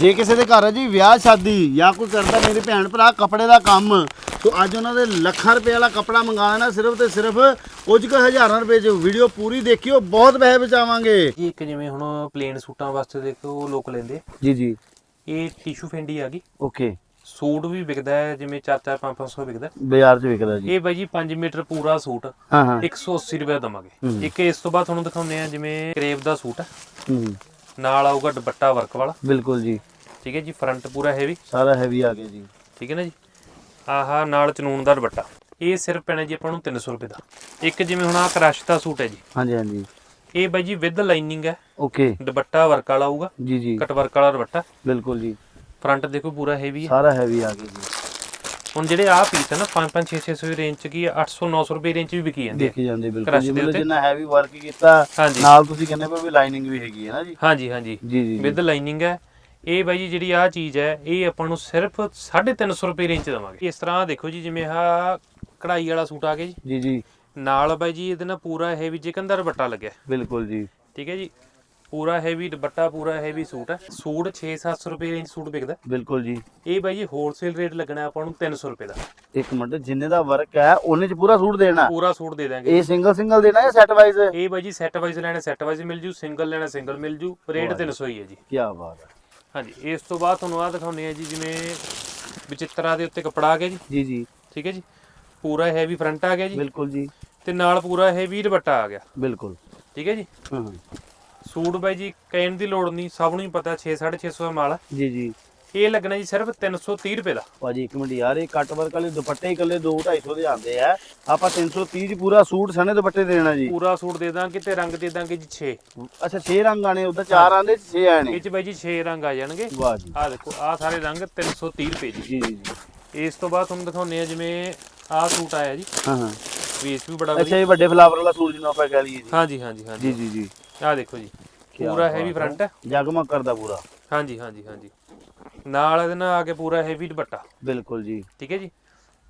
ਜੇ ਕਿਸੇ ਦੇ ਘਰ ਹੈ ਜੀ ਵਿਆਹ ਸ਼ਾਦੀ ਜਾਂ ਕੋਈ ਕਰਦਾ ਮੇਰੇ ਭੈਣ ਭਰਾ ਕੱਪੜੇ ਦਾ ਕੰਮ ਤੋਂ ਅੱਜ ਉਹਨਾਂ ਦੇ ਲੱਖਾਂ ਰੁਪਏ ਵਾਲਾ ਕੱਪੜਾ ਮੰਗਾਉਣਾ ਸਿਰਫ ਤੇ ਸਿਰਫ ਕੁਝ ਕੁ ਹਜ਼ਾਰਾਂ ਰੁਪਏ ਚ। ਵੀਡੀਓ ਪੂਰੀ ਦੇਖਿਓ ਬਹੁਤ ਪੈਸੇ ਬਚਾਵਾਂਗੇ। ਜੀ ਇੱਕ ਜਿਵੇਂ ਹੁਣ ਪਲੇਨ ਸੂਟਾਂ ਵਾਸਤੇ ਦੇਖੋ ਲੋਕ ਲੈਂਦੇ। ਜੀ ਜੀ। ਇਹ ਟਿਸ਼ੂ ਫੈਂਡੀ ਆ ਗਈ। ਓਕੇ। ਸੂਟ ਵੀ ਵਿਕਦਾ ਹੈ ਜਿਵੇਂ 4-4 500 ਵਿਕਦਾ। ਬਾਜ਼ਾਰ ਚ ਵਿਕਦਾ ਜੀ। ਇਹ ਬਾਈ ਜੀ 5 ਮੀਟਰ ਪੂਰਾ ਸੂਟ। ਹਾਂ ਹਾਂ। 180 ਰੁਪਏ ਦਵਾਂਗੇ। ਇੱਕ ਇਸ ਤੋਂ ਬਾਅਦ ਤੁਹਾਨੂੰ ਦਿਖਾਉਂਦੇ ਆ ਜਿਵੇਂ ਕਰੇਵ ਦਾ ਸੂਟ ਹੈ ਹੂੰ। ਨਾਲ ਆਊਗਾ ਦੁਪੱਟਾ ਵਰਕ ਵਾਲਾ। ਬਿਲਕੁਲ ਜੀ। ਠੀਕ ਹੈ ਜੀ ਫਰੰਟ ਪੂਰਾ ਹੈਵੀ ਸਾਰਾ ਹੈਵੀ ਆ ਗਿਆ ਜੀ। ਠੀਕ ਹੈ ਨਾ ਜੀ? ਆਹਾ ਨਾਲ ਚਨੂਨ ਦਾ ਦੁਪੱਟਾ। ਇਹ ਸਿਰਫ ਪੈਣਾ ਜੀ ਆਪਾਂ ਨੂੰ 300 ਰੁਪਏ ਦਾ। ਇੱਕ ਜਿਵੇਂ ਹੁਣ ਆ ਕ੍ਰਸ਼ ਦਾ ਸੂਟ ਹੈ ਜੀ। ਹਾਂਜੀ ਹਾਂਜੀ। ਇਹ ਬਾਈ ਜੀ ਵਿਦ ਲਾਈਨਿੰਗ ਹੈ। ਓਕੇ ਦੁਪੱਟਾ ਵਰਕ ਵਾਲਾ ਆਊਗਾ। ਜੀ ਜੀ। ਕਟ ਵਰਕ ਵਾਲਾ ਦੁਪੱਟਾ। ਬਿਲਕੁਲ ਜੀ। ਫਰੰਟ ਦੇਖੋ ਪੂਰਾ ਹੈਵੀ ਹੈ। ਸਾਰਾ ਹੈਵੀ ਆ ਗਿਆ ਜੀ। ਹੁਣ ਜਿਹੜੇ ਆ ਪੀਸ ਹੈ ਨਾ 5 5 6 600 ਦੀ ਰੇਂਜ ਚ ਕੀ 800 900 ਰੁਪਏ ਰੇਂਜ ਚ ਵੀ ਵਿਕੀ ਜਾਂਦੇ ਦੇਖੇ ਜਾਂਦੇ ਬਿਲਕੁਲ ਜੀ ਮਤਲਬ। ਜਿੰਨਾ ਹੈਵੀ ਵਰਕ ਕੀਤਾ ਨਾਲ ਤੁਸੀਂ ਕਹਿੰਦੇ ਪਏ ਵੀ ਲਾਈਨਿੰਗ ਵੀ ਹੈਗੀ ਹੈ ਨਾ ਜੀ। ਹਾਂਜੀ ਹਾਂਜੀ। ਜੀ ਜੀ। ਵਿਦ ਲਾਈਨਿੰਗ ਹੈ ਇਹ ਬਾਈ ਜੀ ਜਿਹੜੀ ਆ ਚੀਜ਼ ਹੈ ਇਹ ਆਪਾਂ ਨੂੰ ਸਿਰਫ 350 ਰੁਪਏ ਰੇਂਜ ਚ ਦਵਾਂਗੇ। ਇਸ ਤਰ੍ਹਾਂ ਦੇਖੋ ਜੀ ਜਿਵੇਂ ਆ ਕਢਾਈ ਵਾਲਾ ਸੂਟ ਆ ਗਿਆ ਜੀ। ਜੀ ਜੀ। ਨਾਲ ਬਾਈ ਜੀ ਇਹਦੇ ਨਾਲ ਪੂਰਾ ਹੈਵੀ ਚਿਕਨ ਦਾ ਦੁਪੱਟਾ ਲੱਗਿਆ। ਬਿਲਕੁਲ ਜੀ। ਠੀਕ ਹੈ ਜੀ। ਪੂਰਾ ਹੈਵੀ ਦੁਪੱਟਾ ਪੂਰਾ ਹੈਵੀ ਸੂਟ ਹੈ। ਸੂਟ 6-700 ਰੁਪਏ ਰੇਂਜ ਸੂਟ ਵਿਕਦਾ। ਬਿਲਕੁਲ ਜੀ। ਇਹ ਬਾਈ ਜੀ ਹੋਲਸੇਲ ਰੇਟ ਲੱਗਣਾ ਆਪਾਂ ਨੂੰ 300 ਰੁਪਏ ਦਾ। ਇੱਕ ਮਿੰਟ ਜਿੰਨੇ ਦਾ ਵਰਕ ਹੈ ਉਹਨੇ ਚ ਪੂਰਾ ਸੂਟ ਦੇਣਾ। ਪੂਰਾ ਸੂਟ ਦੇ ਦਾਂਗੇ। ਇਹ ਸਿੰਗਲ ਸਿੰਗਲ ਦੇਣਾ ਜਾਂ ਸੈਟ ਵਾਈਜ਼ ਇਹ ਬਾਈ ਜੀ ਸੈੱਟ ਵਾਈਜ਼ ਲੈਣਾ ਸੈੱਟ ਵਾਈਜ਼ ਮਿਲ ਜੂ ਸਿੰਗਲ ਲੈਣਾ ਸਿੰਗਲ ਮਿਲ ਜੂ। ਰੇਟ 300 ਹੀ ਹੈ ਜੀ। ਕੀ ਬਾਤ ਹੈ। ਹਾਂਜੀ ਇਸ ਤੋਂ ਬਾਅਦ ਤੁਹਾਨੂੰ ਆ ਦਿਖਾਉਂਦੇ ਆ ਜੀ ਜਿਵੇਂ ਵਿਚਿਤਰਾ ਦੇ ਉੱਤੇ ਕੱਪੜਾ ਆ ਗਿਆ ਜੀ। ਜੀ ਜੀ। ਠੀਕ ਹੈ ਜੀ? ਪੂਰਾ ਹੈਵੀ ਫਰੰਟ ਆ ਗਿਆ ਜੀ। ਬਿਲਕੁਲ ਜੀ। ਤੇ ਨਾਲ ਪੂਰਾ ਹੈਵੀ ਦੁਪੱਟਾ ਆ ਗਿਆ। ਬਿਲਕੁਲ। ਠੀਕ ਹੈ ਜੀ? ਹਾਂ। ਸੂਟ ਬਾਈ ਜੀ ਕਹਿਣ ਦੀ ਲੋੜ ਨਹੀਂ ਸਭ ਨੂੰ ਹੀ ਪਤਾ 6 650 ਦਾ ਮਾਲ ਹੈ ਜੀ ਜੀ। ਇਹ ਲੱਗਣਾ ਜੀ ਸਿਰਫ 330 ਰੁਪਏ ਦਾ। ਭਾਜੀ ਇੱਕ ਮਿੰਟ ਯਾਰ ਇਹ ਕੱਟ ਵਰਕ ਵਾਲੇ ਦੁਪੱਟੇ ਹੀ ਇਕੱਲੇ 2 250 ਦੇ ਆਉਂਦੇ ਆ। ਆਪਾਂ 330 ਚ ਪੂਰਾ ਸੂਟ ਸਣੇ ਦੁਪੱਟੇ ਦੇਣਾ ਜੀ। ਪੂਰਾ ਸੂਟ ਦੇ ਦਾਂਗੇ ਤੇ ਰੰਗ ਦੇ ਦਾਂਗੇ ਜੀ 6 ਅੱਛਾ 6 ਰੰਗ ਆਣੇ ਉਧਰ 4 ਆਂਦੇ 6 ਆਣੇ ਇਹ ਚ ਬਾਈ ਜੀ 6 ਰੰਗ ਆ ਜਾਣਗੇ। ਵਾਹ ਜੀ। ਆਹ ਦੇਖੋ ਆਹ ਸਾਰੇ ਰੰਗ 330 ਰੁਪਏ ਜੀ। ਜੀ ਜੀ ਜੀ। ਇਸ ਤੋਂ ਬਾਅਦ ਤੁਹਾਨੂੰ ਦਿਖਾਉਂਦੇ ਆ ਜਿਵੇਂ ਆਹ ਸੂਟ ਆਇਆ ਜੀ। ਹਾਂ ਹਾਂ। ਵੇਸ ਵੀ ਬੜਾ ਅੱਛਾ ਵਧੀਆ ਇਹ ਵੱਡੇ ਫਲਾਵਰ ਵਾਲਾ ਸੂਟ ਜਿਹਨੂੰ ਆਪਾਂ ਕਹਿ ਲਈਏ ਜੀ। ਹਾਂਜੀ ਹਾਂਜੀ ਹਾਂਜੀ। ਜੀ ਜੀ ਜੀ। ਆਹ ਦੇਖੋ ਜੀ ਕਿਆ ਪੂਰਾ ਬਾਤ ਹੈਵੀ ਹੈ। ਫਰੰਟ ਹੈ। ਜਗਮਗ ਕਰਦਾ ਪੂਰਾ। ਹਾਂਜੀ ਹਾਂਜੀ ਹਾਂਜੀ। ਨਾਲ ਇਹਦੇ ਨਾਲ ਆ ਕੇ ਪੂਰਾ ਹੈਵੀ ਦੁਪੱਟਾ। ਬਿਲਕੁਲ ਜੀ। ਠੀਕ ਹੈ ਜੀ?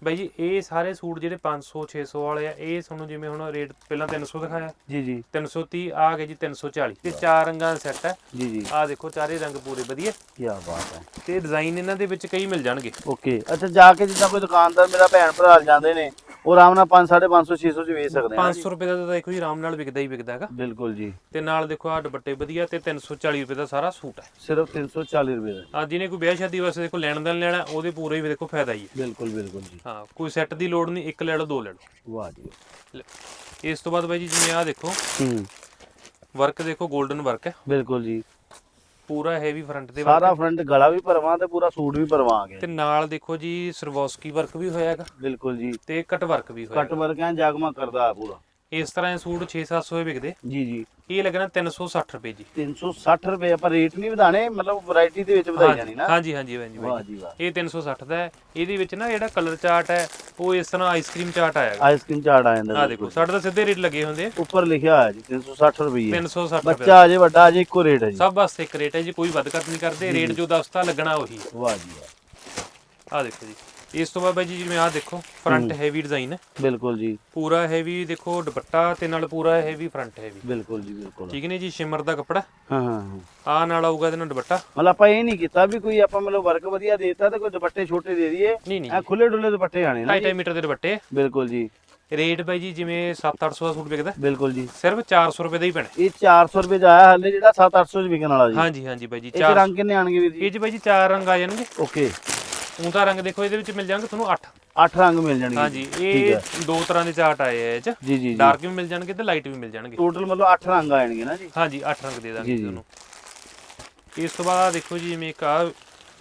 ਬਾਈ ਜੀ ਇਹ ਸਾਰੇ ਸੂਟ ਜਿਹੜੇ 500 600 ਵਾਲੇ ਆ ਇਹ ਤੁਹਾਨੂੰ ਜਿਵੇਂ ਹੁਣ ਰੇਟ ਪਹਿਲਾਂ 300 ਦਿਖਾਇਆ। ਜੀ ਜੀ। 330 ਆ ਗਏ ਜੀ 340 ਤੇ ਚਾਰ ਰੰਗਾਂ ਦਾ ਸੈੱਟ ਹੈ। ਜੀ ਜੀ। ਆਹ ਦੇਖੋ ਚਾਰੇ ਰੰਗ ਪੂਰੇ ਵਧੀਆ। ਕੀ ਬਾਤ ਹੈ। ਤੇ ਡਿਜ਼ਾਈਨ ਇਹਨਾਂ ਦੇ ਵਿੱਚ ਕਈ ਮਿਲ ਜਾਣਗੇ। ਓਕੇ। ਅੱਛਾ ਜਾ ਕੇ ਜਿੱਦਾਂ ਕੋਈ ਦੁਕਾਨਦਾਰ ਮੇਰਾ ਭੈਣ ਭਰਾ ਜਾਂਦੇ ਨੇ ਉਹ ਆਰਾਮ ਨਾਲ 5 550 600 ਚ ਵੇਚ ਸਕਦੇ ਆ। 500 ਰੁਪਏ ਦਾ ਤਾਂ ਦੇਖੋ ਜੀ ਆਰਾਮ ਨਾਲ ਵਿਕਦਾ ਹੀ ਵਿਕਦਾ ਹੈਗਾ। ਬਿਲਕੁਲ ਜੀ। ਤੇ ਨਾਲ ਦੇਖੋ ਆ ਦੁਪੱਟੇ ਵਧੀਆ ਤੇ 340 ਰੁਪਏ ਦਾ ਸਾਰਾ ਸੂਟ ਹੈ। ਸਿਰਫ 340 ਰੁਪਏ ਦਾ। ਆ ਜਿਹਨੇ ਕੋਈ ਵਿਆਹ ਸ਼ਾਦੀ ਵਾਸਤੇ ਦੇਖੋ ਲੈਣ ਦੇਣ ਲੈਣਾ ਉਹਦੇ ਪੂਰੇ ਵੀ ਦੇਖੋ ਫਾਇਦਾ ਹੀ ਹੈ। ਬਿਲਕੁਲ ਬਿਲਕੁਲ ਜੀ। ਹਾਂ ਕੋਈ ਸੈੱਟ ਦੀ ਲੋੜ ਨਹੀਂ ਇੱਕ ਲੈ ਲਓ ਦੋ ਲੈ ਲਓ ਵਾਹ ਜੀ। ਇਸ ਤੋਂ ਬਾਅਦ ਬਾਈ ਜੀ ਜਿਵੇਂ ਆ ਦੇਖੋ ਹੂੰ। ਵਰਕ ਦੇਖੋ 골ਡਨ ਵਰਕ ਹੈ। ਬਿਲਕੁਲ ਜੀ। ਪੂਰਾ ਹੈਵੀ ਫਰੰਟ ਦੇ ਵਰਕ। ਸਾਰਾ ਫਰੰਟ ਗਲਾ ਵੀ ਭਰਵਾਂ ਤੇ ਪੂਰਾ ਸੂਟ ਵੀ ਭਰਵਾਂ ਆ ਗਿਆ ਤੇ ਨਾਲ ਦੇਖੋ ਜੀ ਸਰਵੋਸਕੀ ਵਰਕ ਵੀ ਹੋਇਆ ਹੈਗਾ ਬਿਲਕੁਲ ਜੀ। ਤੇ ਕਟ ਵਰਕ ਵੀ ਹੋਇਆ ਕੱਟ ਵਰਕ ਐ ਜਗਮਗ ਕਰਦਾ ਪੂਰਾ। ਇਸ ਤਰ੍ਹਾਂ ਇਹ ਸੂਟ 6-700 ਦੇ ਵਿਕਦੇ। ਜੀ ਜੀ। ਇਹ ਲੱਗਣਾ 360 ਰੁਪਏ ਜੀ। 360 ਰੁਪਏ ਆਪਾਂ ਰੇਟ ਨਹੀਂ ਵਧਾਣੇ ਮਤਲਬ ਵੈਰਾਈਟੀ ਦੇ ਵਿੱਚ ਵਧਾਈ ਜਾਣੀ ਨਾ। ਹਾਂਜੀ ਹਾਂਜੀ ਹਾਂਜੀ ਵਾਹ ਜੀ ਵਾਹ। ਇਹ 360 ਦਾ ਹੈ। ਇਹਦੇ ਵਿੱਚ ਨਾ ਜਿਹੜਾ ਕਲਰ ਚਾਰਟ ਹੈ ਉਹ ਇਸ ਤਰ੍ਹਾਂ ਆਈਸਕ੍ਰੀਮ ਚਾਰਟ ਆਇਆ ਆਈਸਕ੍ਰੀਮ ਚਾਰਟ ਆ ਜਾਂਦਾ ਆ ਦੇਖੋ ਸਾਡੇ ਤਾਂ ਸਿੱਧੇ ਰੇਟ ਲੱਗੇ ਹੁੰਦੇ ਉੱਪਰ ਲਿਖਿਆ ਹੋਇਆ ਜੀ 360 ਰੁਪਏ 360 ਰੁਪਏ। ਬੱਚਾ ਅਜੇ ਵੱਡਾ ਅਜੇ ਇੱਕੋ ਰੇਟ ਹੈ ਜੀ। ਸਭ ਵਾਸਤੇ ਇੱਕ ਰੇਟ ਹੈ ਜੀ ਕੋਈ ਵੱਧ ਘੱਟ ਨਹੀਂ ਕਰਦੇ। ਰੇਟ ਜੋ। ਦੱਸਤਾ ਲੱਗਣਾ ਉਹੀ। ਵਾਹ ਜੀ ਵਾਹ। ਆ ਦੇਖੋ ਜੀ। ਇਸ ਤੋਂ ਬਾਅਦ ਬਾਈ ਜੀ ਜਿਵੇਂ ਆ ਦੇਖੋ ਫਰੰਟ ਹੈਵੀ ਡਿਜ਼ਾਈਨ ਹੈ। ਬਿਲਕੁਲ ਜੀ। ਪੂਰਾ ਹੈਵੀ ਦੇਖੋ ਦੁਪੱਟਾ ਤੇ ਨਾਲ ਪੂਰਾ ਹੈਵੀ ਫਰੰਟ ਹੈਵੀ ਬਿਲਕੁਲ ਜੀ ਬਿਲਕੁਲ। ਠੀਕ ਨੇ ਜੀ ਸ਼ਿਮਰ ਦਾ ਕੱਪੜਾ? ਹਾਂ ਹਾਂ ਆ ਨਾਲ ਆਊਗਾ ਇਹਦੇ ਨਾਲ ਦੁਪੱਟਾ। ਮਤਲਬ ਆਪਾਂ ਇਹ ਨਹੀਂ ਕੀਤਾ ਵੀ ਕੋਈ ਆਪਾਂ ਮਤਲਬ ਵਰਕ ਵਧੀਆ ਦੇਤਾ ਤੇ ਕੋਈ ਦੁਪੱਟੇ ਛੋਟੇ ਦੇ ਦਈਏ। ਨਹੀਂ ਨਹੀਂ। ਐ ਖੁੱਲੇ ਡੁੱਲੇ ਦੁਪੱਟੇ ਆਣੇ ਨਾ 2.5 ਮੀਟਰ ਦੇ ਦੁਪੱਟੇ। ਬਿਲਕੁਲ ਜੀ। ਰੇਟ ਬਾਈ ਜੀ ਜਿਵੇਂ 7-800 ਦਾ ਸੂਟ ਵਿਕਦਾ। ਬਿਲਕੁਲ ਜੀ। ਸਿਰਫ 400 ਰੁਪਏ ਦਾ ਹੀ ਪੈਣਾ। ਇਹ 400 ਰੁਪਏ ਦਾ ਆਇਆ ਹਲੇ ਜਿਹੜਾ 7-800 ਚ ਵਿਕਣ ਵਾਲਾ ਜੀ। ਹਾਂਜੀ ਹਾਂਜੀ ਬਾਈ ਜੀ ਚਾਰ ਰੰਗ ਕਿੰਨੇ ਆਣਗੇ ਵੀਰ ਜੀ? ਇਹ ਚ ਬਾਈ ਜੀ ਚਾਰ ਰੰਗ ਆ ਜਾਣਗੇ। ਓਕੇ। ਤਾਂ ਰੰਗ ਦੇਖੋ ਇਹਦੇ ਵਿੱਚ ਮਿਲ ਜਾਣਗੇ ਤੁਹਾਨੂੰ 8 8 ਰੰਗ ਮਿਲ ਜਾਣਗੇ ਹਾਂਜੀ ਇਹ ਦੋ ਤਰ੍ਹਾਂ ਦੇ ਚਾਰਟ ਆਏ ਆ ਇਹ ਚ। ਜੀ ਜੀ ਡਾਰਕ ਵੀ ਮਿਲ ਜਾਣਗੇ ਤੇ ਲਾਈਟ ਵੀ ਮਿਲ ਜਾਣਗੇ। ਟੋਟਲ ਮਤਲਬ 8 ਰੰਗ ਆ ਜਾਣਗੇ ਨਾ ਜੀ। ਹਾਂਜੀ 8 ਰੰਗ ਦੇ ਦਾਂਗੇ। ਤੁਹਾਨੂੰ। ਇਸ ਤੋਂ ਬਾਅਦ ਦੇਖੋ ਜੀ ਜਿਵੇਂ ਇੱਕ ਆ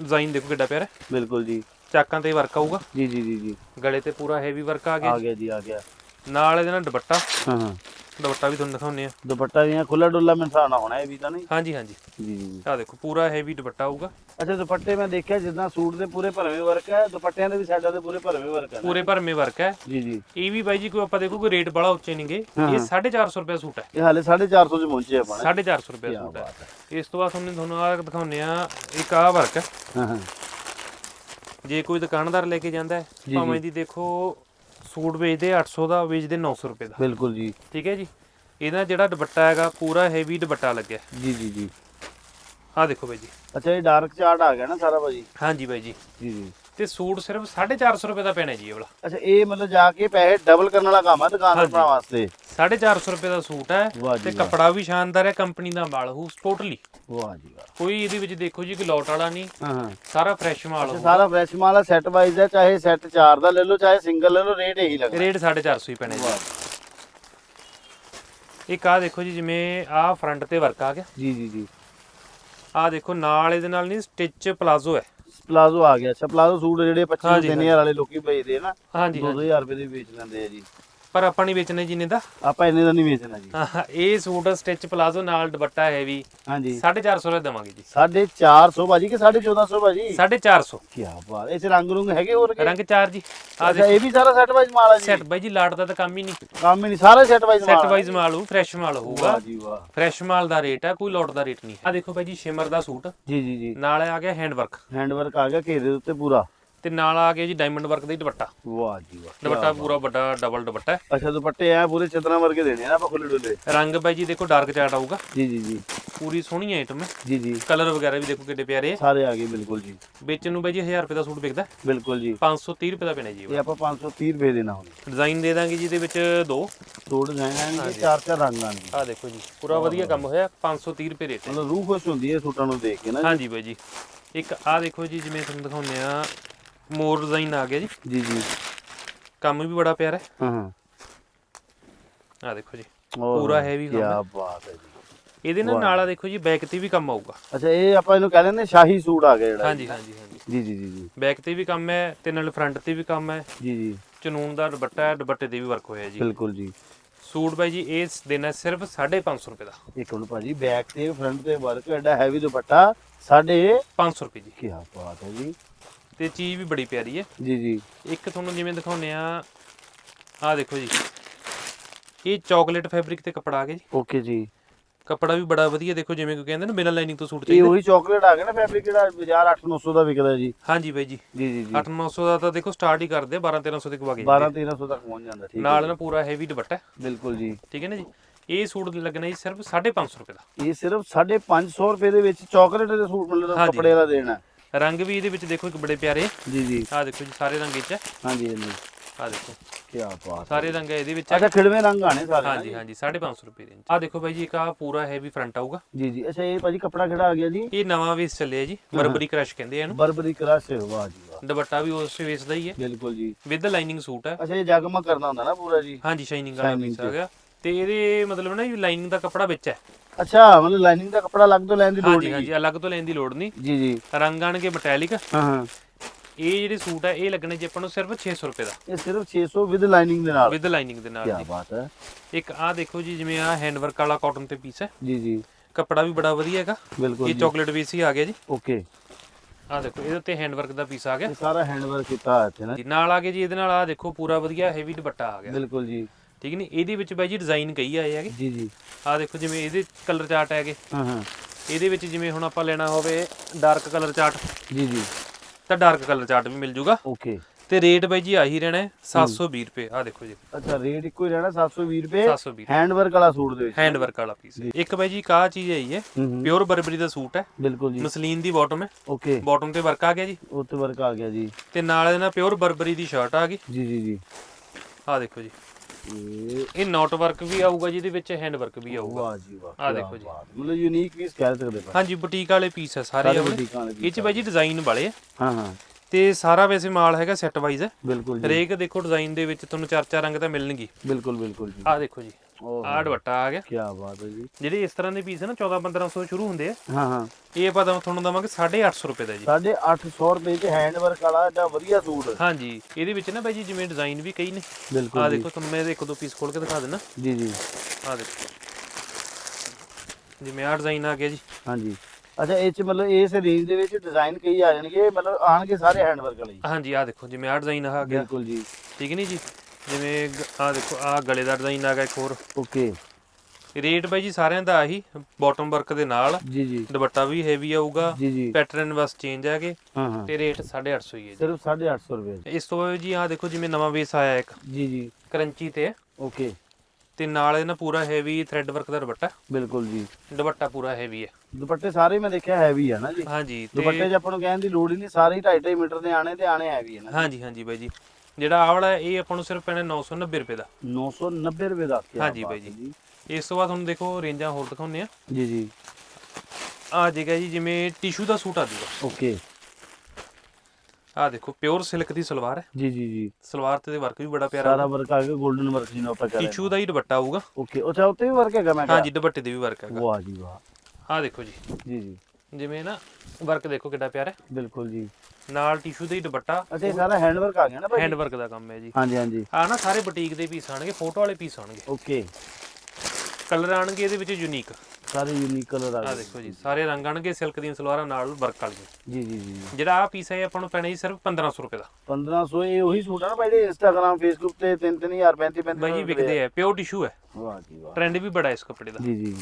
ਡਿਜ਼ਾਈਨ ਦੇਖੋ ਕਿੱਡਾ ਪਿਆਰਾ। ਬਿਲਕੁਲ ਜੀ। ਚਾਕਾਂ ਤੇ ਵਰਕ ਆਊਗਾ। ਜੀ ਜੀ ਜੀ ਜੀ। ਗਲੇ ਤੇ ਪੂਰਾ ਹੈਵੀ ਵਰਕ ਆ ਆ ਗਿਆ ਗਿਆ ਜੀ ਆ ਗਿਆ। ਨਾਲ ਇਹਦੇ ਨਾਲ ਦੁਪੱਟਾ। ਹਾਂ ਹਾਂ। ਦੁਪੱਟਾ ਵੀ ਤੁਹਾਨੂੰ ਦਿਖਾਉਂਦੇ ਆ। ਦੁਪੱਟਾ ਐਂ ਖੁੱਲਾ ਡੁੱਲਾ ਨਾਲ ਹੋਣਾ ਇਹ ਵੀ ਤਾਂ ਨਹੀਂ? ਹਾਂਜੀ ਹਾਂਜੀ। ਜੀ ਜੀ ਆ ਦੇਖੋ ਪੂਰਾ ਹੈਵੀ ਦੁਪੱਟਾ ਆਊਗਾ ਅੱਛਾ ਦੁਪੱਟੇ ਮੈਂ ਦੇਖਿਆ ਜਿੱਦਾਂ ਸੂਟ ਦੇ ਪੂਰੇ ਭਰਵੇਂ ਵਰਕ ਹੈ ਦੁਪੱਟਿਆਂ ਦੇ ਵੀ ਸਾਈਡਾਂ ਦੇ ਪੂਰੇ ਭਰਵੇਂ ਵਰਕ ਹੈ? ਪੂਰੇ ਭਰਮੇ ਵਰਕ ਹੈ ਜੀ ਜੀ। ਇਹ ਵੀ ਬਾਈ ਜੀ ਕੋਈ ਆਪਾਂ ਦੇਖੋ ਕੋਈ ਰੇਟ ਬੜਾ ਉੱਚੇ ਨਹੀਂਗੇ ਇਹ 450 ਰੁਪਏ ਸੂਟ ਹੈ ਇਹ ਹਾਲੇ 450 ਚ ਪਹੁੰਚੇ ਆਪਾਂ ਨੇ। 450 ਰੁਪਏ ਸੂਟ ਹੈ ਇਸ ਤੋਂ ਬਾਅਦ ਤੁਹਾਨੂੰ ਤੁਹਾਨੂੰ ਆ ਦਿਖਾਉਂਦੇ ਆ ਇੱਕ ਆ ਵਰਕ ਹੈ ਹਾਂ ਹਾਂ। ਜੇ ਕੋਈ ਦੁਕਾਨਦਾਰ ਲੈ ਕੇ ਜਾਂਦਾ ਹੈ ਭਾਵੇਂ ਦੀ ਦੇਖੋ ਸੂਟ ਵੇਚਦੇ 800 ਦਾ ਵੇਚਦੇ 900 ਰੁਪਏ ਦਾ। ਬਿਲਕੁਲ ਜੀ। ਠੀਕ ਹੈ ਜੀ? ਇਹਦਾ ਜਿਹੜਾ ਦੁਪੱਟਾ ਹੈਗਾ ਪੂਰਾ ਹੈਵੀ ਦੁਪੱਟਾ ਲੱਗਿਆ। ਜੀ ਜੀ ਜੀ। ਆਹ ਦੇਖੋ ਬਾਈ ਜੀ। ਅੱਛਾ ਇਹ ਡਾਰਕ ਚਾਰਟ ਆ ਗਿਆ ਨਾ ਸਾਰਾ ਭਾਜੀ ਹਾਂਜੀ ਬਾਈ ਜੀ। ਜੀ ਜੀ। ਤੇ ਸੂਟ ਸਿਰਫ 450 ਰੁਪਏ ਦਾ ਪੈਣਾ ਜੀ ਇਹ ਵਾਲਾ। ਅੱਛਾ ਇਹ ਮਤਲਬ ਜਾ ਕੇ ਪੈਸੇ ਡਬਲ ਕਰਨ ਵਾਲਾ ਕੰਮ ਆ ਦੁਕਾਨਦਾਰ। ਭਰਾ ਵਾਸਤੇ? 450 ਰੁਪਏ ਦਾ ਸੂਟ ਹੈ ਵਾਹ ਤੇ ਵਾਹ। ਕੱਪੜਾ ਵੀ ਸ਼ਾਨਦਾਰ ਹੈ ਕੰਪਨੀ ਦਾ ਮਾਲ ਹੋ ਟੋਟਲੀ ਵਾਹ ਜੀ ਵਾਹ। ਕੋਈ ਇਹਦੇ ਵਿੱਚ ਦੇਖੋ ਜੀ ਕਿ ਲੋਟ ਵਾਲਾ ਨਹੀਂ ਹਾਂ ਹਾਂ। ਸਾਰਾ ਫਰੈਸ਼ ਮਾਲ ਅੱਛਾ ਹੋ ਸਾਰਾ ਫਰੈਸ਼ ਮਾਲ ਆ ਸੈੱਟ ਵਾਈਜ਼ ਹੈ ਚਾਹੇ ਸੈੱਟ 4 ਦਾ ਲੈ ਲਓ ਚਾਹੇ ਸਿੰਗਲ ਲੈ ਲਓ ਰੇਟ ਇਹੀ ਲੱਗਦਾ। ਰੇਟ 450 ਹੀ ਪੈਣਾ ਜੀ। ਵਾਹ ਇੱਕ ਆ ਦੇਖੋ ਜੀ ਜਿਵੇਂ ਆ ਫਰੰਟ ਤੇ ਵਰਕ ਆ ਗਿਆ। ਜੀ ਜੀ ਜੀ। ਆ ਦੇਖੋ ਨਾਲ ਇਹਦੇ ਨਾਲ ਨਹੀਂ ਸਟਿਚ ਪਲਾਜ਼ੋ ਹੈ। ਪਲਾਜ਼ੋ ਆ ਗਿਆ। ਅੱਛਾ ਪਲਾਜ਼ੋ ਸੂਟ ਜਿਹੜੇ 25 ਹਾਂਜੀ, 3000 ਵਾਲੇ ਲੋਕੀ ਵੇਚਦੇ ਆ ਨਾ ਹਾਂਜੀ 2000 ਰੁਪਏ ਦੇ ਵੇਚ ਲੈਂਦੇ ਆ ਜੀ। ਪਰ ਆਪਾਂ ਨਹੀਂ ਵੇਚਣੇ ਜੀ ਨੇ ਦਾ? ਆਪਾਂ ਇੰਨੇ ਦਾ ਨਹੀਂ ਵੇਚਣਾ ਜੀ। ਇਹ ਸੂਟ ਸਟਿਚ ਪਲਾਜ਼ੋ ਨਾਲ ਦੁਪੱਟਾ ਹੈਵੀ ਹਾਂਜੀ। 450 ਦਾ ਦੇਵਾਂਗੇ ਜੀ। 450 ਭਾਜੀ ਕਿ 1450 ਭਾਜੀ? 450 ਕੀ ਬਾਤ ਇਹ 'ਚ ਰੰਗ ਰੁੰਗ ਹੈਗੇ ਹੋਰ ਕੇ? ਰੰਗ ਚਾਰ ਜੀ। ਆ ਅੱਛਾ ਇਹ ਵੀ ਸਾਰਾ ਸੈੱਟ ਵਾਈਜ਼ ਮਾਲ ਆ ਜੀ? ਸੈੱਟ ਬਾਈ ਜੀ ਲਾਟ ਦਾ ਤਾਂ ਕੰਮ ਹੀ ਨਹੀਂ। ਕੰਮ ਹੀ ਨਹੀਂ ਸਾਰਾ ਸੈੱਟ ਵਾਈਜ਼ ਮਾਲ ਸੈੱਟ ਆ। ਵਾਈਜ਼ ਮਾਲ ਹੋਊ ਫਰੈਸ਼ ਮਾਲ ਹੋਊਗਾ। ਵਾਹ ਜੀ ਵਾਹ। ਫਰੈਸ਼ ਮਾਲ ਦਾ ਰੇਟ ਹੈ ਕੋਈ ਲੋਟ ਦਾ ਰੇਟ ਨਹੀਂ। ਆ ਦੇਖੋ ਜੀ ਸ਼ਿਮਰ ਦਾ ਸੂਟ। ਜੀ ਜੀ ਜੀ। ਨਾਲ ਆ ਗਿਆ ਹੈਂਡ ਵਰਕ ਹੈਂਡ ਵਰਕ ਆ ਗਿਆ ਘੇਰੇ ਦੇ ਉੱਤੇ ਪੂਰਾ। ਤੇ ਨਾਲ ਆ ਗਿਆ ਜੀ ਡਾਇਮੰਡ ਵਰਕ ਦਾ ਹੀ ਦੁਪੱਟਾ। ਵਾਹ ਜੀ ਵਾਹ ਦੁਪੱਟਾ ਪੂਰਾ ਵੱਡਾ ਡਬਲ ਦੁਪੱਟਾ ਹੈ। ਅੱਛਾ ਦੁਪੱਟੇ ਆ ਪੂਰੇ ਚਦਰਾਂ ਵਰਗੇ ਦੇਣੇ ਆ ਆਪਾਂ ਖੁੱਲੇ ਡੁੱਲੇ। ਰੰਗ ਬਾਈ ਜੀ ਦੇਖੋ ਡਾਰਕ ਚਾਰਟ ਆਊਗਾ। ਜੀ ਜੀ ਜੀ। ਪੂਰੀ ਸੋਹਣੀ ਆਈਟਮ ਹੈ ਜੀ ਜੀ। ਕਲਰ ਵਗੈਰਾ ਵੀ ਦੇਖੋ ਕਿੱਡੇ ਪਿਆਰੇ ਸਾਰੇ ਆ ਗਏ ਬਿਲਕੁਲ ਜੀ। ਵੇਚਣ ਨੂੰ ਬਾਈ ਜੀ 1000 ਰੁਪਏ ਦਾ ਸੂਟ ਵਿਕਦਾ। ਬਿਲਕੁਲ ਜੀ। 530 ਰੁਪਏ ਦਾ ਪੈਣਾ ਜੀ ਇਹ ਆਪਾਂ 530 ਰੁਪਏ ਦੇਣਾ ਹੁਣ। ਡਿਜ਼ਾਈਨ ਦੇ ਦਾਂਗੇ ਜੀ ਇਹਦੇ ਵਿੱਚ ਦੋ। ਸੂਟ ਡਿਜ਼ਾਈਨ ਆਣਗੇ ਚਾਰ ਚਾਰ ਰੰਗ ਆਣਗੇ ਆ ਦੇਖੋ ਜੀ ਪੂਰਾ ਵਧੀਆ ਕੰਮ ਹੋਇਆ। 530 ਰੁਪਏ ਰੇਟ ਮਤਲਬ ਰੂਹ ਖੁਸ਼ ਹੁੰਦੀ ਹੈ ਸੂਟਾਂ ਨੂੰ ਦੇਖ ਕੇ ਨਾ ਹਾਂਜੀ ਬਾਈ ਜੀ। ਇੱਕ ਆ ਦੇਖੋ ਜੀ ਜਿਵੇਂ ਤੁਹਾਨੂੰ ਦਿਖਾਉਂਦੇ ਆ ਮੋਰ ਡਿਜ਼ਾਈਨ ਆ ਗਿਆ ਜੀ। ਜੀ ਜੀ। ਕੰਮ ਵੀ ਬੜਾ ਪਿਆਰਾ ਹੈ। ਹਾਂ ਹਾਂ। ਆ ਦੇਖੋ ਜੀ ਪੂਰਾ heavy ਕੰਮ ਹੈ। ਬਾਤ ਹੈ ਜੀ। ਇਹਦੇ ਨਾਲ ਨਾਲ ਦੇਖੋ ਜੀ ਬੈਕ ਤੇ ਵੀ ਕੰਮ ਆਊਗਾ। ਅੱਛਾ ਇਹ ਆਪਾਂ ਇਹਨੂੰ ਕਹਿ ਦਿੰਦੇ ਸ਼ਾਹੀ ਸੂਟ ਆ ਗਿਆ ਜਿਹੜਾ ਹਾਂਜੀ ਹਾਂਜੀ ਹਾਂਜੀ। ਜੀ ਜੀ ਜੀ ਜੀ। ਬੈਕ ਤੇ ਵੀ ਕੰਮ ਹੈ ਤੇ ਨਾਲ ਫਰੰਟ ਤੇ ਵੀ ਕੰਮ ਹੈ। ਜੀ ਜੀ। ਚਨੂਨ ਦਾ ਦੁਪੱਟਾ ਹੈ ਦੁਪੱਟੇ ਤੇ ਵੀ ਵਰਕ ਹੋਇਆ ਜੀ। ਬਿਲਕੁਲ ਜੀ। ਸੂਟ ਬਾਈ ਜੀ ਇਹ ਦੇਣਾ ਸਿਰਫ 550 ਰੁਪਏ ਦਾ। ਇੱਕ ਹੁਣ ਭਾਜੀ ਬੈਕ ਤੇ ਫਰੰਟ ਤੇ ਵਰਕ ਐਡਾ ਹੈਵੀ ਦੁਪੱਟਾ ਸਾਡੇ 500 ਰੁਪਏ ਜੀ। ਕੀ ਬਾਤ ਹੈ ਜੀ। ਤੇ ਚੀਜ਼ ਵੀ ਬੜੀ ਪਿਆਰੀ ਹੈ। ਜੀ ਜੀ। ਇੱਕ ਤੁਹਾਨੂੰ ਜਿਵੇਂ ਦਿਖਾਉਂਦੇ ਆ ਆ ਦੇਖੋ ਜੀ। ਇਹ ਚਾਕਲੇਟ ਫੈਬਰਿਕ ਤੇ ਕੱਪੜਾ ਆ ਗਿਆ ਜੀ। ਓਕੇ ਜੀ। ਕੱਪੜਾ ਵੀ ਬੜਾ ਵਧੀਆ ਦੇਖੋ ਜਿਵੇਂ ਕਿ ਕਹਿੰਦੇ ਨੇ ਬਿਨਾਂ ਲਾਈਨਿੰਗ ਤੋਂ ਸੂਟ ਇਹ ਚਾਹੀਦਾ। ਉਹੀ ਚਾਕਲੇਟ ਆ ਗਿਆ ਨਾ ਫੈਬਰਿਕ ਜਿਹੜਾ ਬਾਜ਼ਾਰ 8-900 ਦਾ ਵਿਕਦਾ ਜੀ। ਹਾਂਜੀ ਬਾਈ ਜੀ। ਜੀ ਜੀ ਜੀ। 8-900 ਦਾ ਤਾਂ ਦੇਖੋ ਸਟਾਰਟ ਹੀ ਕਰਦੇ 12-1300 ਤੱਕ ਵਗੇ 12-1300 ਤੱਕ ਪਹੁੰਚ ਜਾਂਦਾ ਠੀਕ ਨਾਲ ਨਾ ਪੂਰਾ ਹੈਵੀ ਦੁਪੱਟਾ ਹੈ। ਬਿਲਕੁਲ ਜੀ। ਠੀਕ ਹੈ ਨਾ ਜੀ। ਇਹ ਸੂਟ ਲੱਗਣਾ ਜੀ ਸਿਰਫ 550 ਰੁਪਏ ਦਾ। ਇਹ ਸਿਰਫ 550 ਰੁਪਏ ਦੇ ਵਿੱਚ ਚਾਕਲੇਟ ਦੇ ਸੂਟ ਮਿਲਦਾ ਹਾਂਜੀ। ਕੱਪੜੇ ਵਾਲਾ ਦੇਣਾ। ਰੰਗ ਵੀ ਇਹਦੇ ਵਿੱਚ ਦੇਖੋ ਇੱਕ ਬੜੇ ਪਿਆਰੇ। ਜੀ ਜੀ। ਆ ਦੇਖੋ ਜੀ ਸਾਰੇ ਰੰਗ ਵਿੱਚ। ਹਾਂਜੀ ਹਾਂਜੀ। ਆ ਦੇਖੋ। ਕੀ ਬਾਤ ਸਾਰੇ ਰੰਗ ਇਹਦੇ ਵਿੱਚ ਅੱਛਾ ਖਿੜਵੇਂ ਰੰਗ ਆਣੇ ਸਾਰੇ ਹਾਂਜੀ? ਹਾਂਜੀ। 550 ਰੁਪਏ ਰੇਂਜ ਆ ਦੇਖੋ ਬਾਈ ਜੀ ਇੱਕ ਆ ਪੂਰਾ ਹੈਵੀ ਫਰੰਟ ਆਊਗਾ। ਜੀ ਜੀ। ਅੱਛਾ ਇਹ ਭਾਜੀ ਕੱਪੜਾ ਕਿਹੜਾ ਆ ਗਿਆ ਜੀ? ਇਹ ਨਵਾਂ ਵੇਸ ਚੱਲਿਆ ਜੀ ਬਰਬਰੀ ਕ੍ਰਸ਼ ਕਹਿੰਦੇ ਆ ਇਹਨੂੰ। ਬਰਬਰੀ ਕ੍ਰਸ਼ ਵਾਹ ਜੀ ਵਾਹ। ਦੁਪੱਟਾ ਵੀ ਉਸ ਵੇਸ ਦਾ ਹੀ ਹੈ। ਬਿਲਕੁਲ ਜੀ। ਵਿਦ ਲਾਈਨਿੰਗ ਸੂਟ ਹੈ। ਅੱਛਾ ਇਹ ਜਗਮਗ ਕਰਦਾ ਹੁੰਦਾ ਨਾ ਪੂਰਾ ਜੀ। ਹਾਂਜੀ ਸ਼ਾਈਨਿੰਗ ਵਾਲਾ ਪੀਸ ਆ ਗਿਆ। ਤੇ ਇਹਦੇ ਮਤਲਬ ਨਾ ਲਾਈਨਿੰਗ ਦਾ ਕੱਪੜਾ ਵਿੱਚ ਹੈ। ਅੱਛਾ ਮਤਲਬ ਲਾਈਨਿੰਗ ਦਾ ਕੱਪੜਾ ਅਲੱਗ ਤੋਂ ਲੈਣ ਦੀ ਲੋੜ ਹਾਂਜੀ ਨਹੀਂ। ਹਾਂਜੀ ਅਲੱਗ ਤੋਂ ਲੈਣ ਦੀ ਲੋੜ ਨਹੀਂ। ਜੀ ਜੀ। ਰੰਗ ਆਣਗੇ ਮਟੈਲਿਕ ਹਾਂ ਹਾਂ। ਇਹ ਜਿਹੜੇ ਸੂਟ ਹੈ ਇਹ ਲੱਗਣੇ ਜੀ ਆਪਾਂ ਨੂੰ ਸਿਰਫ 600 ਰੁਪਏ ਦਾ। ਇਹ ਸਿਰਫ 600 ਵਿਦ ਲਾਈਨਿੰਗ ਦੇ ਨਾਲ। ਵਿਦ ਲਾਈਨਿੰਗ ਦੇ ਨਾਲ ਕੀ ਜੀ। ਬਾਤ ਹੈ। ਇੱਕ ਆ ਦੇਖੋ ਜੀ ਜਿਵੇਂ ਆ ਹੈਂਡ ਵਰਕ ਵਾਲਾ ਕਾਟਨ ਤੇ ਪੀਸ ਹੈ। ਜੀ ਜੀ। ਕੱਪੜਾ ਵੀ ਬੜਾ ਵਧੀਆ ਹੈਗਾ। ਬਿਲਕੁਲ ਇਹ ਜੀ। ਚਾਕਲੇਟ ਪੀਸ ਹੀ ਆ ਗਿਆ ਜੀ। ਓਕੇ। ਆ ਦੇਖੋ ਇਹਦੇ ਉੱਤੇ ਹੈਂਡ ਵਰਕ ਦਾ ਪੀਸ ਆ ਗਿਆ। ਸਾਰਾ ਹੈਂਡ ਵਰਕ ਕੀਤਾ ਹੋਇਆ ਇੱਥੇ ਨਾ। ਜੀ ਨਾਲ ਆ ਗਿਆ ਜੀ ਇਹਦੇ ਨਾਲ ਆ ਦੇਖੋ ਪੂਰਾ ਵਧੀਆ ਹੈਵੀ ਦੁਪੱਟਾ ਆ ਗਿਆ। ਬਿਲਕੁਲ ਜੀ। ਠੀਕ ਨਹੀਂ ਇਹਦੇ ਵਿੱਚ ਬਾਈ ਜੀ ਡਿਜ਼ਾਈਨ ਕਈ ਆਏ ਹੈਗੇ। ਜੀ ਜੀ। ਆ ਦੇਖੋ ਜਿਵੇਂ ਇਹਦੇ ਕਲਰ ਚਾਰਟ ਹੈਗੇ। ਹਾਂ ਹਾਂ। ਇਹਦੇ ਵਿੱਚ ਜਿਵੇਂ ਹੁਣ ਆਪਾਂ ਲੈਣਾ ਹੋਵੇ ਡਾਰਕ ਕਲਰ ਚਾਰਟ ਜੀ ਜੀ। ਤਾਂ ਡਾਰਕ ਕਲਰ ਚਾਰਟ ਵੀ ਮਿਲ ਜੂਗਾ। ਓਕੇ। ਤੇ ਰੇਟ ਬਾਈ ਜੀ ਆਹੀ ਰਹਿਣਾ ਹੈ 720 ਰੁਪਏ। ਆ ਦੇਖੋ ਜੀ। ਅੱਛਾ ਰੇਟ ਇੱਕੋ ਹੀ ਰਹਿਣਾ 720 ਰੁਪਏ। 720 ਹੈਂਡ ਵਰਕ ਵਾਲਾ ਸੂਟ ਦੇ ਵਿੱਚ। ਹੈਂਡ ਵਰਕ ਵਾਲਾ ਪੀਸ ਇੱਕ ਬਾਈ ਜੀ ਆਹ ਚੀਜ਼ ਆਈ ਹੂੰ ਪਿਓਰ ਬਰਬਰੀ ਦਾ ਸੂਟ ਹੈ। ਬਿਲਕੁਲ ਜੀ। ਮਸਲੀਨ ਦੀ ਬਾਟਮ ਹੈ। ਓਕੇ। ਬਾਟਮ ਤੇ ਵਰਕ ਆ ਗਿਆ ਜੀ। ਉੱਤੇ ਵਰਕ ਆ ਗਿਆ ਜੀ। ਤੇ ਨਾਲ ਇਹਦੇ ਨਾਲ ਪਿਓਰ ਬਰਬਰੀ ਦੀ ਸ਼ਰਟ ਆ ਗਈ। ਜੀ ਜੀ ਜੀ। ਆ ਦੇਖੋ ਜੀ। ਇਹ ਇਹ ਨੋਟ ਵਰਕ ਵੀ ਆਊਗਾ ਜਿਹਦੇ ਵਿੱਚ ਹੈਂਡ ਵਰਕ ਵੀ ਆਊਗਾ। ਵਾਹ ਜੀ ਵਾਹ ਕਿਆ ਦੇਖੋ ਜੀ। ਬਾਤ। ਮਤਲਬ ਯੂਨੀਕ ਪੀਸ ਕਹਿ ਸਕਦੇ ਆਪਾਂ। ਹਾਂਜੀ ਬੁਟੀਕ ਵਾਲੇ ਪੀਸ ਹੈ ਸਾਰੇ ਸਾਰੇ ਆਪਣੇ। ਵਾਲੇ ਇਹ ਚ ਬਾਈ ਜੀ ਡਿਜ਼ਾਈਨ ਵਾਲੇ ਆ। ਹਾਂ ਹਾਂ। ਤੇ ਸਾਰਾ ਵੈਸੇ ਮਾਲ ਹੈਗਾ ਸੈੱਟ ਵਾਈਜ਼ ਬਿਲਕੁਲ ਜੀ। ਹਰੇਕ ਦੇਖੋ ਡਿਜ਼ਾਈਨ ਦੇ ਵਿੱਚ ਤੁਹਾਨੂੰ ਚਾਰ ਚਾਰ ਰੰਗ ਤਾਂ ਮਿਲਣਗੇ। ਬਿਲਕੁਲ ਬਿਲਕੁਲ ਜੀ। ਆਹ ਦੇਖੋ ਜੀ। ਆਹ ਦੁਪੱਟਾ ਆ ਗਿਆ। ਕੀ ਬਾਤ ਹੈ ਜੀ। ਜਿਹੜੇ ਇਸ ਤਰ੍ਹਾਂ ਦੇ ਪੀਸ ਹੈ ਨਾ 14 1500 ਸ਼ੁਰੂ ਹੁੰਦੇ ਆ। ਹਾਂ ਹਾਂ। ਇਹ ਆਪਾਂ ਤੁਹਾਨੂੰ ਦਵਾਂਗੇ 850 ਰੁਪਏ ਦਾ ਜੀ। ਸਾਢੇ 800 ਰੁਪਏ ਚ ਹੈਂਡ ਵਰਕ ਵਾਲਾ ਐਡਾ ਵਧੀਆ ਸੂਟ। ਹਾਂਜੀ। ਇਹਦੇ ਵਿੱਚ ਨਾ ਬਾਈ ਜੀ ਜਿਵੇਂ ਡਿਜ਼ਾਈਨ ਵੀ ਕਈ ਨੇ। ਬਿਲਕੁਲ ਜੀ। ਦੇਖੋ ਤੁਹਾਨੂੰ ਮੈਂ ਇੱਕ ਦੋ ਪੀਸ ਖੋਲ ਕੇ ਦਿਖਾ ਦਿੰਦਾ। ਜੀ ਜੀ। ਆਹ ਦੇਖੋ। ਜਿਵੇਂ ਆਹ ਡਿਜ਼ਾਈਨ ਆ ਗਿਆ ਜੀ। ਹਾਂਜੀ। ਅੱਛਾ ਇਹ ਚ ਮਤਲਬ ਇਸ ਰੇਂਜ ਦੇ ਵਿੱਚ ਡਿਜ਼ਾਈਨ ਕਈ ਆ ਜਾਣਗੇ ਮਤਲਬ ਆਣਗੇ ਸਾਰੇ ਹੈਂਡ ਵਰਕ ਵਾਲੇ। ਹਾਂਜੀ ਆਹ ਦੇਖੋ ਜਿਵੇਂ ਆਹ ਡਿਜ਼ਾਈਨ ਆ ਗਿਆ। ਬਿਲਕੁਲ ਜੀ। ਠੀਕ ਨਹੀਂ ਜੀ? ਜਿਵੇਂ ਆਹ ਦੇਖੋ ਆਹ ਗਲੇ ਦਾ ਡਿਜ਼ਾਈਨ ਆ ਗਿਆ ਇੱਕ ਹੋਰ। ਓਕੇ। ਰੇਟ ਬਾਈ ਜੀ ਸਾਰਿਆਂ ਦਾ ਆਹੀ ਬਾਟਮ ਵਰਕ ਦੇ ਨਾਲ। ਜੀ ਜੀ। ਦੁਪੱਟਾ ਵੀ ਹੈਵੀ ਆਊਗਾ ਜੀ ਜੀ। ਪੈਟਰਨ ਬਸ ਚੇਂਜ ਹੈਗੇ ਹਾਂ ਹਾਂ। ਤੇ ਰੇਟ 850 ਹੀ ਹੈ ਸਿਰਫ 850 ਰੁਪਏ। ਜੀ ਇਸ ਤੋਂ ਬਾਅਦ ਜੀ ਆਹ ਦੇਖੋ ਜਿਵੇਂ ਨਵਾਂ ਬੇਸ ਆਇਆ ਇੱਕ ਜੀ ਜੀ। ਕਰੰਚੀ ਤੇ। ਹੈ, ਓਕੇ। ਤੇ ਨਾਲ ਇਹ ਨਾ ਪੂਰਾ ਹੈਵੀ ਥ੍ਰੈਡ ਵਰਕ ਦਾ ਦੁਪੱਟਾ। ਬਿਲਕੁਲ ਜੀ। ਦੁਪੱਟਾ ਪੂਰਾ ਹੈਵੀ ਹੈ। ਦੁਪੱਟੇ ਸਾਰੇ ਮੈਂ ਦੇਖਿਆ ਹੈਵੀ ਆ ਨਾ ਜੀ। ਹਾਂਜੀ ਦੁਪੱਟੇ ਤੇ 'ਚ ਆਪਾਂ ਨੂੰ ਕਹਿਣ ਦੀ ਲੋੜ ਹੀ ਨਹੀਂ ਸਾਰੇ 2.5 ਮੀਟਰ ਦੇ ਆਣੇ ਤੇ ਆਣੇ ਹੈਵੀ ਹੈ ਨਾ ਹਾਂਜੀ ਹਾਂਜੀ ਬਾਈ ਜੀ। ਜਿਹੜਾ ਆਹ ਵਾਲਾ ਹੈ, ਇਹ ਆਪਾਂ ਨੂੰ ਸਿਰਫ ਪੈਣਾ 990 ਰੁਪਏ ਦਾ। 990 ਰੁਪਏ ਦਾ ਕਿਆ ਹਾਂਜੀ ਬਾਤ ਬਾਈ ਹੈ ਜੀ। ਇਸ ਤੋਂ ਬਾਅਦ ਤੁਹਾਨੂੰ ਦੇਖੋ ਰੇਂਜਾਂ ਹੋਰ ਦਿਖਾਉਂਦੇ ਆ ਜੀ ਜੀ। ਆ ਜੇਗਾ ਜੀ ਜਿਵੇਂ ਟਿਸ਼ੂ ਦਾ ਸੂਟ ਆ ਜੂਗਾ। ਓਕੇ। ਆ ਦੇਖੋ ਪਿਓਰ ਸਿਲਕ ਦੀ ਸਲਵਾਰ ਹੈ। ਜੀ ਜੀ ਜੀ। ਸਲਵਾਰ ਤੇ ਵਰਕ ਵੀ ਬੜਾ ਪਿਆਰਾ ਸਾਰਾ ਵਰਕ ਆ ਗਿਆ 골ਡਨ ਵਰਕ ਜਿਹਨੂੰ ਆਪਾਂ ਕਹਿੰਦੇ ਟਿਸ਼ੂ ਦਾ ਹੀ ਦੁਪੱਟਾ ਆਊਗਾ ਓਕੇ ਅੱਛਾ ਉੱਤੇ ਵੀ ਵਰਕ ਹੈਗਾ ਮੈਂ ਕਿਹਾ। ਹਾਂਜੀ ਦੁਪੱਟੇ ਦੇ ਵੀ ਵਰਕ ਹੈਗਾ। ਵਾਹ ਜੀ ਵਾਹ। ਆ ਦੇਖੋ ਜੀ। ਜੀ ਜੀ। ਜਿਵੇਂ ਨਾ ਵਰਕ ਦੇਖੋ ਕਿੱਡਾ ਪਿਆਰਾ ਹੈ। ਬਿਲਕੁਲ ਜੀ। ਨਾਲ ਟਿਸ਼ੂ ਦਾ ਹੀ ਦੁਪੱਟਾ। ਅੱਛਾ ਇਹ ਸਾਰਾ ਹੈਂਡ ਵਰਕ ਆ ਗਿਆ ਨਾ ਭਾਈ ਹੈਂਡ ਵਰਕ ਦਾ ਕੰਮ ਹੈ ਜੀ। ਹਾਂਜੀ ਹਾਂਜੀ। ਆ ਨਾ ਸਾਰੇ ਬੁਟੀਕ ਦੇ ਪੀਸ ਆਣਗੇ ਫੋਟੋ ਵਾਲੇ ਪੀਸ ਆਣਗੇ ਓਕੇ ਕਲਰ ਆਣਗੇ ਇਹਦੇ ਵਿੱਚ ਯੂਨੀਕ ਸਾਰੇ ਯੂਨੀਕ ਕਲਰ ਆ ਆ ਗਏ ਦੇਖੋ ਜੀ ਸਾਰੇ ਰੰਗ ਆਣਗੇ ਸਿਲਕ ਦੀਆਂ ਸਲਵਾਰਾਂ ਨਾਲ ਵਰਕ ਵਾਲੀਆਂ। ਜੀ ਜੀ ਜੀ ਜਿਹੜਾ ਆ ਪੀਸ ਹੈ ਆਪਾਂ ਨੂੰ ਪੈਣਾ ਜੀ ਸਿਰਫ 1500 ਰੁਪਏ ਦਾ। 1500 ਇਹ ਉਹੀ ਸੂਟ ਆ ਨਾ ਭਾਈ ਜਿਹੜੇ ਇੰਸਟਾਗ੍ਰam ਫੇਸਬੁੱਕ ਤੇ 3000 35 ਬਾਈ ਜੀ ਵਿਕਦੇ ਆ ਪਿਓਰ ਟਿਸ਼ੂ ਹੈ। ਵਾਹ ਜੀ ਵਾਹ। ਟ੍ਰੈਂਡ ਵੀ ਬੜਾ ਇਸ ਕੱਪੜੇ ਦਾ। ਜੀ ਜੀ।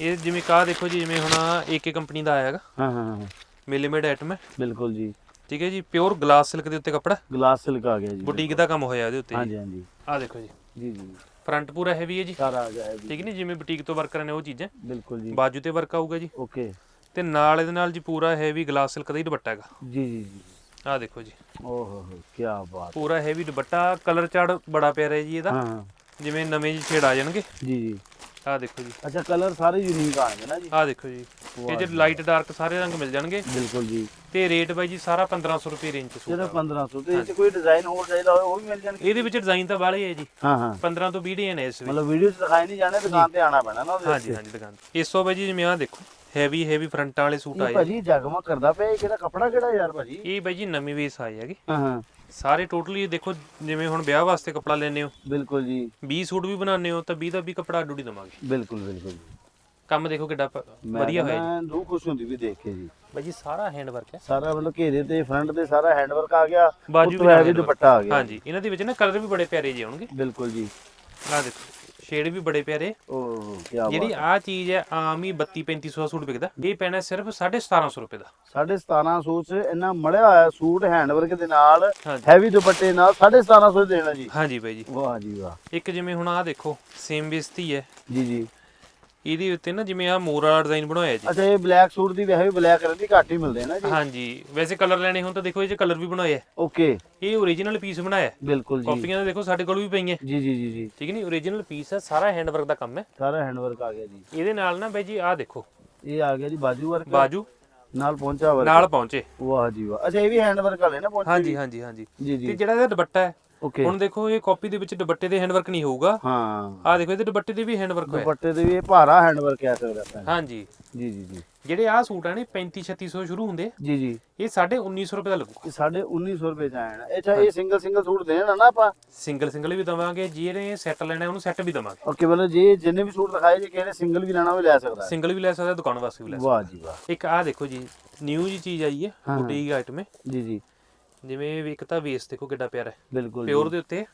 ਇਹ ਜਿਵੇਂ ਕਾ ਦੇਖੋ ਜੀ ਜਿਵੇਂ ਹੁਣ ਏਕੇ ਕੰਪਨੀ ਦਾ ਆਇਆ ਹੈਗਾ। ਹਾਂ ਹਾਂ ਹਾਂ ਮਿਲੀਮੇਡ ਆਈਟਮ ਹੈ। ਬਿਲਕੁਲ ਜੀ। ਠੀਕ ਹੈ ਜੀ ਪਿਓਰ ਗਲਾਸ ਸਿਲਕ ਦੇ ਉੱਤੇ ਕੱਪੜਾ। ਗਲਾਸ ਸਿਲਕ ਆ ਗਿਆ ਜੀ ਬੁਟੀਕ ਦਾ ਕੰਮ ਹੋਇਆ ਇਹਦੇ ਉੱਤੇ। ਹਾਂਜੀ ਹਾਂਜੀ। ਆ ਦੇਖੋ ਜੀ। ਜੀ ਜੀ। ਫਰੰਟ ਪੂਰਾ ਹੈਵੀ ਹੈ ਜੀ। ਸਾਰਾ ਆ ਗਿਆ ਹੈ ਜੀ। ਠੀਕ ਨਹੀਂ ਜਿਵੇਂ ਬੁਟੀਕ ਤੋਂ ਵਰਕਰ ਨੇ ਉਹ ਚੀਜ਼ਾਂ। ਬਿਲਕੁਲ ਜੀ। ਬਾਜੂ ਤੇ ਵਰਕ ਆਊਗਾ ਜੀ। ਓਕੇ। ਤੇ ਨਾਲ ਇਹਦੇ ਨਾਲ ਜੀ ਪੂਰਾ ਹੈਵੀ ਗਲਾਸ ਸਿਲਕ ਦਾ ਹੀ ਦੁਪੱਟਾ ਹੈਗਾ। ਜੀ ਜੀ ਜੀ। ਆ ਦੇਖੋ ਜੀ। ਓਹ ਹੋ ਹੋ ਕੀ ਬਾਤ। ਪੂਰਾ ਹੈਵੀ ਦੁਪੱਟਾ ਕਲਰ ਚਾਰਟ ਬੜਾ ਪਿਆਰਾ ਹੈ ਜੀ ਇਹਦਾ। ਹਾਂ ਜਿਵੇਂ ਨਵੇਂ ਜੀ ਸ਼ੇਡ ਆ ਜਾਣਗੇ। ਜੀ ਜੀ। ਆ ਦੇਖੋ ਜੀ। ਅੱਛਾ ਕਲਰ ਸਾਰੇ ਯੂਨੀਕ ਆਣਗੇ ਨਾ ਜੀ। ਆ ਦੇਖੋ ਜੀ। ਇਹ ਚ ਲਾਈਟ ਡਾਰਕ ਸਾਰੇ ਰੰਗ ਮਿਲ ਜਾਣਗੇ। ਬਿਲਕੁਲ ਜੀ। ਤੇ ਰੇਟ ਬਾਈ ਜੀ ਸਾਰਾ 1500 ਰੁਪਏ ਰੇਂਜ ਚ ਸੂਟ ਸਿਰਫ ਆ। 1500 ਤੇ ਇਹ 'ਚ ਕੋਈ ਡਿਜ਼ਾਈਨ ਹੋਰ ਚਾਹੀਦਾ ਹੋਵੇ ਉਹ ਵੀ ਮਿਲ ਜਾਣਗੇ। ਇਹਦੇ ਵਿੱਚ ਡਿਜ਼ਾਈਨ ਤਾਂ ਵਾਲੇ ਹੈ ਜੀ। ਹਾਂ ਹਾਂ। 15 ਤੋਂ 20 ਡਿਜ਼ਾਈਨ ਹੈ ਇਸ ਵਿੱਚ। ਮਤਲਬ ਵੀਡੀਓ 'ਚ ਦਿਖਾਈ ਨਹੀਂ ਜਾਣੇ ਦੁਕਾਨ ਤੇ ਆਣਾ ਪੈਣਾ ਨਾ ਉਹਦੇ ਹਾਂਜੀ ਹਾਂਜੀ ਦੁਕਾਨ ਤੇ। ਇਸ ਤੋਂ ਬਾਈ ਜੀ ਜਿਵੇਂ ਆ ਦੇਖੋ ਹੈਵੀ ਹੈਵੀ ਫਰੰਟਾਂ ਵਾਲੇ ਸੂਟ ਆਏ। ਭਾਜੀ ਜਗਮਾ ਕਰਦਾ ਪਿਆ ਇਹ ਕਿਹੜਾ ਕੱਪੜਾ ਕਿਹੜਾ ਯਾਰ ਭਾਜੀ? ਇਹ ਬਾਈ ਜੀ ਨਵੀਂ ਵੇਸ ਆਏ ਹੈਗੇ। ਹਾਂ ਹਾਂ। ਸਾਰੇ ਟੋਟਲੀ ਦੇਖੋ ਜਿਵੇਂ ਹੁਣ ਵਿਆਹ ਵਾਸਤੇ ਕੱਪੜਾ ਲੈਣੇ ਹੋ। ਬਿਲਕੁਲ ਜੀ। 20 ਸੂਟ ਵੀ ਬਣਾਉਂਦੇ ਹੋ ਤਾਂ 20 ਦਾ ਵੀ ਕੱਪੜਾ ਅੱਡੂੜੀ ਦਵਾਂਗੇ। ਬਿਲਕੁਲ ਬਿਲਕੁਲ ਜੀ। ਕੰਮ ਦੇਖੋ ਕਿੱਡਾ ਪ- ਮੈਂ ਵਧੀਆ ਹੋਇਆ ਜੀ। ਕਹਿੰਦਾ ਰੂਹ ਖੁਸ਼ ਹੁੰਦੀ ਵੀ ਦੇਖ ਕੇ ਜੀ। ਬਾਈ ਜੀ ਸਾਰਾ ਹੈਂਡ ਵਰਕ ਹੈ। ਸਾਰਾ ਮਤਲਬ ਘੇਰੇ ਤੇ ਫਰੰਟ ਤੇ ਸਾਰਾ ਹੈਂਡ ਵਰਕ ਆ ਗਿਆ ਬਾਜੂ ਉੱਤੋਂ ਵੀ ਦੁਪੱਟਾ ਆ ਗਿਆ। ਹਾਂਜੀ ਇਹਨਾਂ ਦੇ ਵਿੱਚ ਨਾ ਕਲਰ ਵੀ ਬੜੇ ਪਿਆਰੇ ਜਿਹੇ ਆਉਣਗੇ ਬਿਲਕੁਲ ਜੀ। ਆ ਦੇਖੋ। ਸ਼ੇਡ ਵੀ ਬੜੇ ਪਿਆਰੇ। ਓਹ ਕੀ ਬਾਤ ਜਿਹੜੀ ਆ ਚੀਜ਼ ਹੈ ਆਮ ਹੀ 32 3500 ਦਾ ਸੂਟ ਵਿਕਦਾ। ਇਹ ਪੈਣਾ ਸਿਰਫ 1750 ਰੁਪਏ ਦਾ। ਸਾਢੇ 1700 ਚ ਇੰਨਾ ਮੜਿਆ ਹੋਇਆ ਸੂਟ ਹੈਂਡ ਵਰਕ ਦੇ ਨਾਲ ਹੈਵੀ ਦੁਪੱਟੇ ਨਾਲ 1750 ਦੇਣਾ ਜੀ। ਹਾਂਜੀ ਬਾਈ ਜੀ। ਵਾਹ ਜੀ ਵਾਹ। ਇੱਕ ਜਿਵੇਂ ਹੁਣ ਆ ਦੇਖੋ ਸੇਮ ਬੇਸਤੀ ਹੈ। ਜੀ ਜੀ। ਇਹਦੇ ਉੱਤੇ ਨਾ ਜਿਵੇਂ ਆ ਮੋਰ ਡਿਜ਼ਾਈਨ ਬਣਾਇਆ ਜੀ। ਅੱਛਾ ਇਹ ਬਲੈਕ ਸੂਟ ਦੀ ਵੈਸੇ ਵੀ ਬਲੈਕ ਕਲਰ ਦੀ ਘੱਟ ਹੀ ਮਿਲਦੇ ਨਾ ਜੀ। ਹਾਂਜੀ ਵੈਸੇ ਕਲਰ ਲੈਣੇ ਹੁਣ ਤਾਂ ਦੇਖੋ ਇਹ ਚ ਕਲਰ ਵੀ ਬਣਾਇਆ। ਓਕੇ ਇਹ ਓਰੀਜਨਲ ਪੀਸ ਬਣਾਇਆ। ਬਿਲਕੁਲ ਜੀ। ਕਾਪੀਆਂ ਤਾਂ ਦੇਖੋ ਸਾਡੇ ਕੋਲ ਵੀ ਪਈਆਂ। ਜੀ ਜੀ ਜੀ ਜੀ। ਠੀਕ ਨਹੀਂ ਓਰੀਜਨਲ ਪੀਸ ਹੈ ਸਾਰਾ ਹੈਂਡ ਵਰਕ ਦਾ ਕੰਮ ਹੈ। ਸਾਰਾ ਹੈਂਡ ਵਰਕ ਆ ਗਿਆ ਜੀ। ਇਹਦੇ ਨਾਲ ਨਾ ਬਾਈ ਜੀ ਆ ਦੇਖੋ। ਇਹ ਆ ਗਿਆ ਜੀ ਬਾਜੂ ਵਰਕ। ਬਾਜੂ। ਨਾਲ ਪਹੁੰਚਾ ਵਰਕ। ਨਾਲ ਪਹੁੰਚੇ ਵਾਹ ਜੀ ਵਾਹ। ਅੱਛਾ ਇਹ ਵੀ ਹੈਂਡ ਵਰਕ ਵਾਲੇ ਨਾ ਪਹੁੰਚੇ ਹਾਂਜੀ ਹਾਂਜੀ ਹਾਂਜੀ। ਜੀ ਤੇ ਜੀ ਜਿਹੜਾ ਇਹਦਾ ਦੁਪੱਟਾ ਹੈ ਓਕੇ ਹੁਣ ਦੇਖੋ ਇਹ ਕਾਪੀ ਦੇ ਵਿੱਚ ਦੁਪੱਟੇ ਦੇ ਹੈਂਡ ਵਰਕ ਨਹੀਂ ਹੋਊਗਾ। ਹਾਂ। ਆ ਦੇਖੋ ਇਹਦੇ ਦੁਪੱਟੇ ਦੇ ਵੀ ਹੈਂਡ ਵਰਕ ਹੋਇਆ। ਦੁਪੱਟੇ ਦੇ ਵੀ ਇਹ ਭਾਰਾ ਹੈਂਡ ਵਰਕ ਕਹਿ ਸਕਦੇ ਆਪਾਂ ਹਾਂਜੀ। ਜੀ ਜੀ ਜੀ। ਜਿਹੜੇ ਆ ਸੂਟ ਆ ਨੇ 35 3600 ਸ਼ੁਰੂ ਹੁੰਦੇ ਜੀ ਜੀ। ਇਹ 1950 ਰੁਪਏ ਦਾ ਲੱਗੂਗਾ। ਇਹ ਸਾਡੇ 1900 ਰੁਪਏ ਚ ਆਇਆ ਨਾ। ਇਹ ਚਾ ਇਹ ਸਿੰਗਲ ਸਿੰਗਲ ਸੂਟ ਦੇਣਾ ਨਾ ਆਪਾਂ? ਸਿੰਗਲ ਸਿੰਗਲ ਵੀ ਦਵਾਂਗੇ ਜਿਹੜੇ ਸੈੱਟ ਲੈਣਾ ਉਹਨੂੰ ਸੈੱਟ ਵੀ ਦਵਾਂਗੇ। ਓਕੇ ਮਤਲਬ ਜੇ ਜਿੰਨੇ ਵੀ ਸੂਟ ਦਿਖਾਏ ਜੇ ਕਿਸੇ ਨੇ ਸਿੰਗਲ ਵੀ ਲੈਣਾ ਹੋਵੇ ਲੈ ਸਕਦਾ। ਹੈ ਸਿੰਗਲ ਵੀ ਲੈ ਸਕਦਾ ਦੁਕਾਨ ਵਾਸਤੇ ਵੀ ਲੈ ਵਾਹ ਜੀ ਵਾਹ। ਸਕਦਾ ਇੱਕ ਆ ਦੇਖੋ ਜੀ ਨਿਊ ਜੀ ਚੀਜ਼ ਆਈ ਹੈ ਹਾਂ। ਬੁਟੀਕ ਆਈਟਮ ਹੈ। ਜੀ ਜੀ। ਜਿਵੇਂ ਵੀ ਇੱਕ ਤਾਂ ਵੇਸ ਦੇਖੋ ਕਿੱਡਾ ਪਿਆਰਾ ਹੈ। ਬਿਲਕੁਲ ਪਿਓਰ ਦੇ ਉੱਤੇ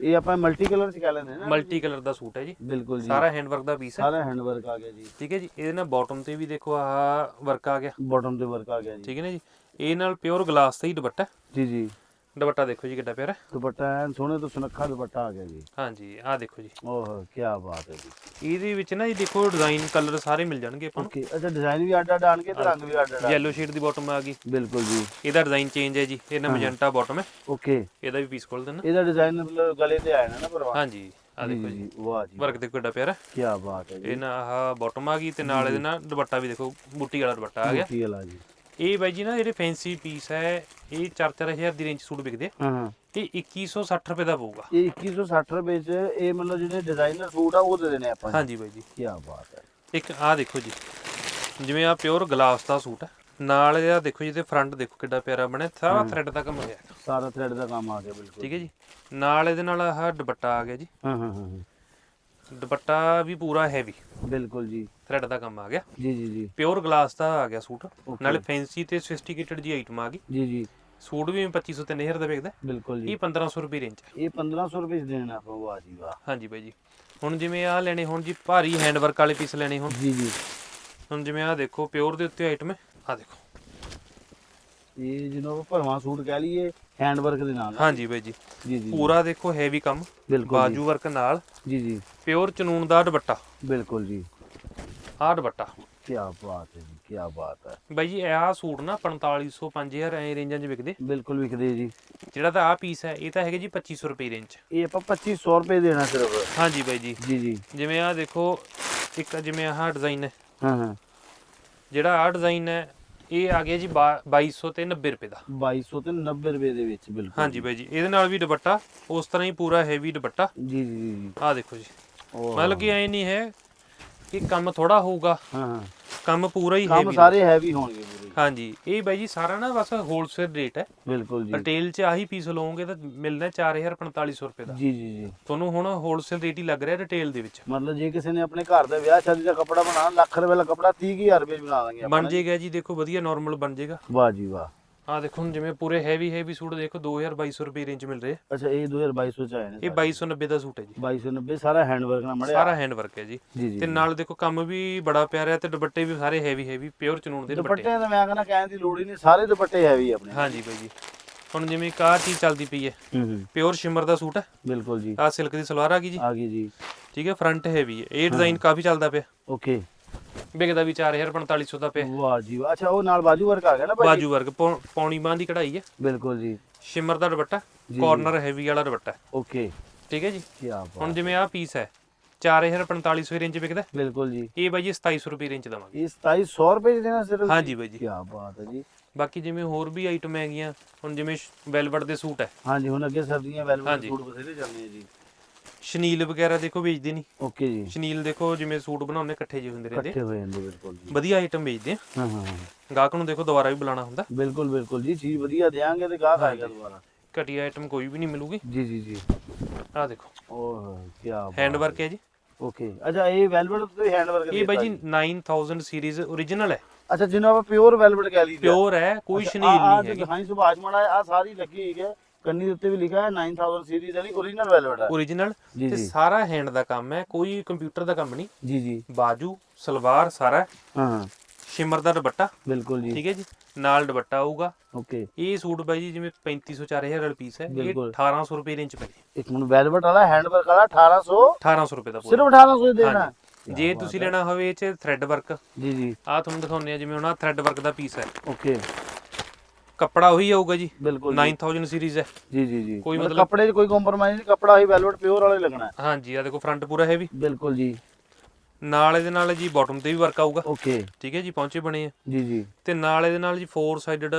ਇਹ ਆਪਾਂ ਮਲਟੀ ਕਲਰ ਚ ਕਹਿ ਲੈਂਦੇ ਨਾ। ਮਲਟੀ ਕਲਰ ਦਾ ਸੂਟ ਹੈ ਜੀ। ਬਿਲਕੁਲ ਜੀ। ਸਾਰਾ ਹੈਂਡ ਵਰਕ ਦਾ ਪੀਸ ਹੈ। ਸਾਰਾ ਹੈਂਡ ਵਰਕ ਆ ਗਿਆ ਜੀ। ਠੀਕ ਹੈ ਜੀ ਇਹਦੇ ਨਾਲ ਬਾਟਮ ਤੇ ਵੀ ਦੇਖੋ ਆਹ ਵਰਕ ਆ ਗਿਆ। ਬਾਟਮ ਤੇ ਵਰਕ ਆ ਗਿਆ ਜੀ। ਠੀਕ ਹੈ ਨਾ ਜੀ ਇਹ ਨਾਲ ਪਿਓਰ ਗਲਾਸ ਦਾ ਹੀ ਦੁਪੱਟਾ ਜੀ ਜੀ। ਦੁਪੱਟਾ ਦੇਖੋ ਜੀ ਕਿੱਡਾ ਪਿਆਰਾ। ਦੁਪੱਟਾ ਐਨ ਸੋਹਣੇ ਤੋਂ ਸੁਨੱਖਾ ਦੁਪੱਟਾ ਆ ਗਿਆ ਜੀ। ਹਾਂਜੀ ਆਹ ਦੇਖੋ ਜੀ। ਓਹ ਕੀ ਬਾਤ ਹੈ ਜੀ। ਇਹਦੇ ਵਿੱਚ ਨਾ ਜੀ ਦੇਖੋ ਡਿਜ਼ਾਈਨ ਕਲਰ ਸਾਰੇ ਮਿਲ ਜਾਣਗੇ ਆਪਾਂ ਓਕੇ ਅੱਛਾ ਡਿਜ਼ਾਈਨ ਵੀ ਅੱਡ ਅੱਡ ਆਣਗੇ ਤੇ ਰੰਗ ਵੀ ਅੱਡ ਅੱਡ ਨੂੰ ਯੈਲੋ ਸ਼ੇਡ ਦੀ ਬਾਟਮ ਆ ਗਈ। ਬਿਲਕੁਲ ਜੀ। ਇਹਦਾ ਡਿਜ਼ਾਈਨ ਚੇਂਜ ਹੈ ਜੀ। ਇਹਦਾ ਮੈਜੈਂਟਾ ਬਾਟਮ ਹੈ। ਓਕੇ। ਇਹਦਾ ਵੀ ਪੀਸ ਖੋਲ ਦੇਣਾ ਇਹਦਾ ਡਿਜ਼ਾਈਨ ਮਤਲਬ ਗਲੇ ਤੇ ਆਇਆ ਨਾ ਨਾ ਪਰਵਾ ਹਾਂਜੀ ਆਹ ਦੇਖੋ ਜੀ ਵਾਹ ਜੀ ਵਰਕ ਦੇਖੋ ਕਿੱਡਾ ਪਿਆਰਾ। ਕੀ ਬਾਤ ਹੈ ਜੀ। ਇਹ ਨਾ ਆਹ ਬਾਟਮ ਆ ਗਈ ਤੇ ਨਾਲ ਇਹਦੇ ਨਾਲ ਦੁਪੱਟਾ ਵੀ ਦੇਖੋ ਬੂਟੀ ਵਾਲਾ ਦੁਪੱਟਾ ਆ ਗਿਆ। ਕੀ ਵਾਲਾ ਜੀ। ਇਹ ਬਾਈ ਜੀ ਨਾ ਜਿਹੜੇ ਫੈਂਸੀ ਪੀਸ ਹੈ ਇਹ 4-4000 ਦੀ ਰੇਂਜ ਸੂਟ ਵਿਕਦੇ ਆ। ਹਾਂ। ਇਹ 2160 ਰੁਪਏ ਦਾ ਪਊਗਾ। ਇਹ 2160 ਰੁਪਏ ਚ ਇਹ ਮਤਲਬ ਜਿਹੜੇ ਡਿਜ਼ਾਈਨਰ ਸੂਟ ਆ ਉਹ ਦੇ ਦੇਣੇ ਆਪਾਂ ਹਾਂਜੀ ਬਾਈ ਜੀ। ਕੀ ਬਾਤ ਹੈ। ਇੱਕ ਆਹ ਦੇਖੋ ਜੀ ਜਿਵੇਂ ਆ ਪਿਓਰ ਗਲਾਸ ਦਾ ਸੂਟ ਹੈ ਨਾਲ ਇਹਦਾ ਦੇਖੋ ਜੀ ਇਹਦੇ ਫਰੰਟ ਦੇਖੋ ਕਿੱਡਾ ਪਿਆਰਾ ਬਣਿਆ ਸਾਰਾ ਥ੍ਰੈਡ ਦਾ ਕੰਮ ਹੋਇਆ। ਸਾਰਾ ਥ੍ਰੈਡ ਦਾ ਕੰਮ ਆ ਗਿਆ ਬਿਲਕੁਲ। ਠੀਕ ਹੈ ਜੀ। ਨਾਲ ਇਹਦੇ ਨਾਲ ਆਹ ਦੁਪੱਟਾ ਆ ਗਿਆ ਜੀ। ਹਾਂ ਹਾਂ ਹਾਂ। ਦੁਪੱਟਾ ਵੀ ਪੂਰਾ ਹੈਵੀ ਬਿਲਕੁਲ ਜੀ। ਥ੍ਰੈਡ ਦਾ ਕੰਮ ਆ ਗਿਆ। ਜੀ ਜੀ ਜੀ। ਪਿਓਰ ਗਲਾਸ ਦਾ ਆ ਗਿਆ ਸੂਟ। ਨਾਲੇ ਫੈਂਸੀ ਤੇ ਸੋਫਿਸਟੀਕੇਟਡ ਜੀ ਆਈਟਮ ਆ ਗਈ। ਜੀ ਜੀ। ਸੂਟ ਵੀ 2500 3000 ਦਾ ਵਿਕਦਾ ਬਿਲਕੁਲ ਜੀ। ਇਹ 1500 ਰੁਪਏ ਰੇਂਜ ਇਹ 1500 ਰੁਪਏ ਚ ਦੇਣਾ ਆਪਾਂ ਵਾਹ ਜੀ ਵਾਹ। ਹਾਂਜੀ ਬਾਈ ਜੀ। ਹੁਣ ਜਿਵੇਂ ਆ ਲੈਣੇ ਹੁਣ ਜੀ ਭਾਰੀ ਹੈਂਡ ਵਰਕ ਵਾਲੇ ਪੀਸ ਲੈਣੇ ਹੁਣ। ਜੀ ਜੀ। ਹੁਣ ਜਿਵੇਂ ਆ ਦੇਖੋ ਪਿਓਰ ਦੇ ਉੱਤੇ ਆਈਟਮ ਹੈ। ਆ ਦੇਖੋ। ਇਹ ਜਿਹਨੂੰ ਆਪਾਂ ਭਰਵਾਂ ਸੂਟ ਕਹਿ ਲਈਏ ਹੈਂਡ ਵਰਕ ਦੇ ਨਾਲ। ਹਾਂਜੀ ਬਾਈ ਜੀ। ਜੀ ਜੀ ਪੂਰਾ ਦੇਖੋ ਹੈਵੀ ਕੰਮ ਬਿਲਕੁਲ ਜੀ। ਬਾਜੂ ਵਰਕ ਨਾਲ। ਜੀ ਜੀ। ਪਿਓਰ ਚਨੂਨ ਦਾ ਦੁਪੱਟਾ। ਬਿਲਕੁਲ ਜੀ। ਆਹ ਦੁਪੱਟਾ। ਕੀ ਬਾਤ ਹੈ ਜੀ ਕੀ ਬਾਤ ਹੈ। ਬਾਈ ਜੀ ਇਹ ਸੂਟ ਨਾ 4500 5000 ਐ ਰੇਂਜਾਂ 'ਚ ਵਿਕਦੇ। ਬਿਲਕੁਲ ਵਿਕਦੇ ਜੀ। ਜਿਹੜਾ ਤਾਂ ਆ ਪੀਸ ਹੈ ਇਹ ਤਾਂ ਹੈਗਾ ਜੀ 2500 ਰੁਪਏ ਰੇਂਜ 'ਚ। ਇਹ ਆਪਾਂ 2500 ਰੁਪਏ ਦੇਣਾ ਸਿਰਫ। ਹਾਂਜੀ ਬਾਈ ਜੀ। ਜੀ ਜੀ। ਜਿਵੇਂ ਆ ਦੇਖੋ ਇੱਕ ਜਿਵੇਂ ਆਹ ਡਿਜ਼ਾਈਨ ਹੈ। ਹਾਂ ਹਾਂ। ਜਿਹੜਾ ਆ ਡਿਜ਼ਾਈਨ ਹੈ ਇਹ ਆ ਗਿਆ ਜੀ ਬਾ- 2200 ਤੇ 90 ਰੁਪਏ ਦਾ। 2200 ਤੇ 90 ਰੁਪਏ ਦੇ ਵਿੱਚ ਬਿਲਕੁਲ ਹਾਂਜੀ ਬਾਈ ਜੀ ਇਹਦੇ ਨਾਲ ਵੀ ਦੁਪੱਟਾ ਉਸ ਤਰ੍ਹਾਂ ਹੀ ਪੂਰਾ ਹੈਵੀ ਦੁਪੱਟਾ। ਜੀ ਜੀ ਜੀ ਆ ਦੇਖੋ ਜੀ। ਮਤਲਬ ਕਿ ਐ ਨਹੀਂ ਹੈ ਕਿ ਕੰਮ ਥੋੜਾ ਹੋਊਗਾ। ਹਾਂ ਹਾਂ। ਕੰਮ ਪੂਰਾ ਹੀ ਕੰਮ ਹੈਵੀ ਸਾਰੇ ਹੈਵੀ ਹੋਣਗੇ ਪੂਰੇ। ਹਾਂਜੀ ਇਹ ਬਾਈ ਜੀ ਸਾਰਾ ਨਾ ਬਸ ਹੋਲਸੇਲ ਰੇਟ ਹੈ। ਬਿਲਕੁਲ ਜੀ। ਰਿਟੇਲ 'ਚ ਆਹੀ ਪੀਸ ਲਓਗੇ ਤਾਂ ਮਿਲਣਾ 4450 ਰੁਪਏ ਦਾ। ਜੀ ਜੀ ਜੀ। ਤੁਹਾਨੂੰ ਹੁਣ ਹੋਲਸੇਲ ਰੇਟ ਹੀ ਲੱਗ ਰਿਹਾ ਰਿਟੇਲ ਦੇ ਵਿੱਚ। ਮਤਲਬ ਜੇ ਕਿਸੇ ਨੇ ਆਪਣੇ ਘਰ ਦਾ ਵਿਆਹ ਸ਼ਾਦੀ ਦਾ ਕੱਪੜਾ ਬਣਾਉਣਾ ਲੱਖ ਰੁਪਏ ਦਾ ਕੱਪੜਾ 30000 ਰੁਪਏ 'ਚ ਬਣਾ ਦਾਂਗੇ ਆਪਾਂ ਬਣ ਜਾਏਗਾ ਜੀ ਦੇਖੋ ਵਧੀਆ ਨਾਰਮਲ ਬਣ ਜਾਏਗਾ। ਵਾਹ ਜੀ ਵਾਹ। ਆ ਦੇਖੋ ਹੁਣ ਜਿਵੇਂ ਪੂਰੇ ਹੈਵੀ ਹੈਵੀ ਸੂਟ ਦੇਖੋ 2200 ਰੁਪਏ ਰੇਂਜ ਮਿਲ ਰਹੇ। ਅੱਛਾ ਇਹ 2200 ਚ ਆਏ ਨੇ ਇਹ 2290 ਦਾ ਸੂਟ ਹੈ ਜੀ। 2290 ਸਾਰਾ ਹੈਂਡ ਵਰਕ ਨਾਲ ਮੜਿਆ। ਸਾਰਾ ਹੈਂਡ ਵਰਕ ਹੈ ਜੀ। ਤੇ ਨਾਲ ਦੇਖੋ ਕੰਮ ਵੀ ਬੜਾ ਪਿਆਰਾ ਹੈ ਤੇ ਦੁਪੱਟੇ ਵੀ ਸਾਰੇ ਹੈਵੀ ਹੈਵੀ ਪਿਓਰ ਚਨੂਨ ਦੇ ਦੁਪੱਟੇ। ਦੁਪੱਟੇ ਤਾਂ ਮੈਂ ਕਹਿੰਦਾ ਕਹਿਣ ਦੀ ਲੋੜ ਹੀ ਨਹੀਂ ਸਾਰੇ ਦੁਪੱਟੇ ਹੈਵੀ ਆਪਣੇ। ਹਾਂਜੀ ਬਾਈ ਜੀ। ਹੁਣ ਜਿਵੇਂ ਆਹ ਚੀਜ਼ ਚੱਲਦੀ ਪਈ ਹੈ ਪਿਓਰ ਸ਼ਿਮਰ ਦਾ ਸੂਟ ਹੈ। ਬਿਲਕੁਲ ਜੀ। ਆਹ ਸਿਲਕ ਦੀ ਸਲਵਾਰ ਆ ਗਈ ਜੀ। ਆ ਗਈ ਜੀ। ਠੀਕ ਹੈ ਫਰੰਟ ਹੈਵੀ ਹੈ। ਇਹ ਡਿਜ਼ਾਈਨ ਕਾਫੀ ਚੱਲਦਾ ਪਿਆ। ਓਕੇ ਵਿਕਦਾ ਵੀ 4450 ਦਾ ਪਿਆ। ਵਾਹ ਜੀ ਵਾਹ। ਅੱਛਾ ਉਹ ਨਾਲ ਬਾਜੂ ਵਰਕ ਆ ਗਿਆ ਨਾ ਭਾਜੀ ਬਾਜੂ ਵਰਗ ਪੌ- ਪੌਣੀ ਬਾਂਹ ਦੀ ਕਢਾਈ ਹੈ ਬਿਲਕੁਲ ਜੀ। ਸ਼ਿਮਰ ਦਾ ਦੁਪੱਟਾ। ਕਾਰਨਰ ਹੈਵੀ ਵਾਲਾ ਦੁਪੱਟਾ। ਹੈ। ਓਕੇ। ਠੀਕ ਹੈ ਜੀ? ਕੀ ਬਾਤ ਹੁਣ ਜਿਵੇਂ ਆਹ ਪੀਸ ਹੈ 4450 ਰੇਂਜ ਵਿਕਦਾ ਹੈ। ਬਿਲਕੁਲ ਜੀ। ਇਹ ਬਾਈ ਜੀ 2700 ਰੁਪਏ ਰੇਂਜ ਦਵਾਂਗੇ। ਇਹ 2700 ਰੁਪਏ 'ਚ ਦੇਣਾ ਸਿਰਫ? ਹਾਂਜੀ ਬਾਈ ਜੀ। ਕੀ ਬਾਤ ਹੈ ਜੀ। ਬਾਕੀ ਜਿਵੇਂ ਹੋਰ ਵੀ ਆਈਟਮ ਹੈਗੀਆਂ ਹੁਣ ਜਿਵੇਂ ਵੈਲਵਟ ਦੇ ਸੂਟ ਹੈ। ਹਾਂਜੀ ਹੁਣ ਅੱਗੇ ਸਰਦੀਆਂ ਵੈਲਵਟ ਹਾਂਜੀ। ਸੂਟ ਬਥੇਰੇ ਚੱਲਦੇ ਆ ਜੀ। ਸ਼ਨੀਲ ਵਗੈਰਾ ਦੇਖੋ ਵੇਚਦੇ ਨਹੀਂ ਓਕੇ ਜੀ। ਸ਼ਨੀਲ ਦੇਖੋ ਜਿਵੇਂ ਸੂਟ ਬਣਾਉਂਦੇ ਇਕੱਠੇ ਜਿਹੇ ਹੁੰਦੇ ਰਹਿੰਦੇ। ਇਕੱਠੇ ਹੋਏ ਜਾਂਦੇ ਬਿਲਕੁਲ ਜੀ। ਵਧੀਆ ਆਈਟਮ ਵੇਚਦੇ ਆ। ਹਾਂ ਹਾਂ ਹਾਂ। ਗਾਹਕ ਨੂੰ ਦੇਖੋ ਦੁਬਾਰਾ ਵੀ ਬੁਲਾਣਾ ਹੁੰਦਾ। ਬਿਲਕੁਲ ਬਿਲਕੁਲ ਜੀ ਚੀਜ਼ ਵਧੀਆ ਦੇਾਂਗੇ ਤੇ ਗਾਹਕ ਆਏਗਾ ਦੁਬਾਰਾ। ਘਟੀਆ ਆਈਟਮ ਕੋਈ ਵੀ ਨਹੀਂ ਮਿਲੂਗੀ। ਜੀ ਜੀ ਜੀ। ਆਹ ਦੇਖੋ। ਓਹ ਕੀ ਬਾਤ ਹੈਂਡ ਵਰਕ ਹੈ ਜੀ। ਓਕੇ। ਅੱਛਾ ਇਹ ਵੈਲਵਟ ਉੱਤੇ ਹੈਂਡ ਵਰਕ ਇਹ ਬਾਈ ਜੀ 9000 ਸੀਰੀਜ਼ origignal ਹੈ। ਅੱਛਾ ਜਿਹਨੂੰ ਆਪਾਂ ਪਿਓਰ ਵੈਲਵਟ ਕਹਿ ਲਈਦਾ। ਪਿਓਰ ਹੈ ਕੋਈ ਸ਼ਨੀਲ ਨਹੀਂ ਹੈਗੀ। ਦਿਖਾਈ ਸੁਭਾਸ਼ ਮਾੜਾ ਆ ਸਾਰੀ ਲੱਗੀ ਹੋਈ ਹੈ। ਕੰਨੀ ਦੇ ਉੱਤੇ ਵੀ ਲਿਖਿਆ ਹੈ 9000 ਸੀਰੀਜ਼ ਵਾਲੀ origignal ਵੈਲਵਟ ਹੈ। Origignal ਜੀ, ਤੇ ਜੀ। ਸਾਰਾ ਹੈਂਡ ਦਾ ਕੰਮ ਹੈ ਕੋਈ ਕੰਪਿਊਟਰ ਦਾ ਕੰਮ ਨਹੀਂ। ਜੀ ਜੀ। ਬਾਜੂ ਸਲਵਾਰ ਸਾਰਾ ਹੈ। ਸ਼ਿਮਰ ਦਾ ਦੁਪੱਟਾ। ਬਿਲਕੁਲ ਜੀ। ਠੀਕ ਹੈ ਜੀ। ਨਾਲ ਦੁਪੱਟਾ ਆਊਗਾ। ਓਕੇ। ਇਹ ਸੂਟ ਬਾਈ ਜੀ ਜਿਵੇਂ 3500 4000 ਵਾਲਾ ਪੀਸ ਹੈ। ਇਹ ਬਿਲਕੁਲ। 1800 ਰੁਪਏ ਰੇਂਜ ਪੈ ਇੱਕ ਮਿੰਟ ਵੈਲਵਟ ਵਾਲਾ ਹੈਂਡ ਵਰਕ ਵਾਲਾ 1800 1800 ਰੁਪਏ ਦਾ ਪੂਰਾ। ਸਿਰਫ 1800 ਹੀ ਦੇਣਾ। ਜੇ ਤੁਸੀਂ ਲੈਣਾ ਹੋਵੇ ਇਹ ਚ ਥ੍ਰੈਡ ਵਰਕ ਜੀ ਜੀ। ਆ ਤੁਹਾਨੂੰ ਦਿਖਾਉਂਦੇ ਆ ਜਿਵੇਂ ਹੁਣ ਥ੍ਰੈਡ ਵਰਕ ਦਾ ਪੀਸ ਹੈ। ਓਕੇ। ਕੱਪੜਾ ਉਹੀ ਆਊਗਾ ਜੀ। ਬਿਲਕੁਲ ਜੀ। 9000 ਸੀਰੀਜ਼ ਹੈ। ਜੀ ਜੀ ਜੀ। ਕੋਈ ਮਤਲਬ ਕੱਪੜੇ 'ਚ ਕੋਈ ਕੰਪਰੋਮਾਈਜ਼ ਨਹੀਂ ਕੱਪੜਾ ਹੀ ਵੈਲਵਟ ਪਿਓਰ ਵਾਲਾ ਹੀ ਲੱਗਣਾ ਹੈ। ਹਾਂਜੀ ਆ ਦੇਖੋ ਫਰੰਟ ਪੂਰਾ ਹੈਵੀ ਬਿਲਕੁਲ ਜੀ। ਨਾਲ ਇਹਦੇ ਨਾਲ ਜੀ ਬਾਟਮ ਤੇ ਵੀ ਵਰਕ ਆਊਗਾ। ਓਕੇ ਠੀਕ ਹੈ ਜੀ ਪਹੁੰਚੇ ਬਣੇ ਆ। ਜੀ ਜੀ। ਤੇ ਨਾਲ ਇਹਦੇ ਨਾਲ ਜੀ ਫੋਰ ਸਾਈਡਡ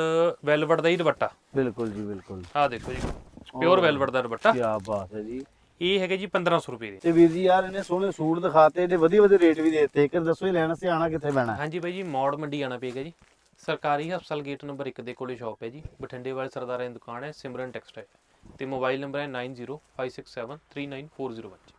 ਵੈਲਵਟ ਦਾ ਹੀ ਦੁਪੱਟਾ। ਬਿਲਕੁਲ ਜੀ ਬਿਲਕੁਲ। ਆਹ ਦੇਖੋ ਜੀ ਪਿਓਰ ਵੈਲਵਟ ਦਾ ਦੁਪੱਟਾ। ਕੀ ਬਾਤ ਹੈ ਜੀ। ਇਹ ਹੈਗਾ ਜੀ 1500 ਰੁਪਏ ਦੇ। ਤੇ ਵੀਰ ਜੀ ਯਾਰ ਇਹਨੇ ਸੋਹਣੇ ਸੂਟ ਦਿਖਾਤੇ ਇਹਦੇ ਵਧੀਆ ਵਧੀਆ ਰੇਟ ਵੀ ਦੇਤੇ। ਇੱਕ ਦੱਸੋ ਇਹ ਲੈਣ ਸੇ ਆਣਾ ਕਿੱਥੇ ਪੈਣਾ? ਹਾਂਜੀ ਬਾਈ ਜੀ ਮੌੜ ਮੰਡੀ ਆਣਾ ਪਏਗਾ ਜੀ। ਸਰਕਾਰੀ ਹਸਪਤਾਲ ਗੇਟ ਨੰਬਰ 1 ਦੇ ਕੋਲੇ ਸ਼ਾਪ ਹੈ ਜੀ। ਬਠਿੰਡੇ ਵਾਲੇ ਸਰਦਾਰਾਂ ਦੀ ਦੁਕਾਨ ਹੈ, ਸਿਮਰਨ ਟੈਕਸਟਾਈਲ। ਤੇ ਮੋਬਾਈਲ ਨੰਬਰ ਹੈ 9056739401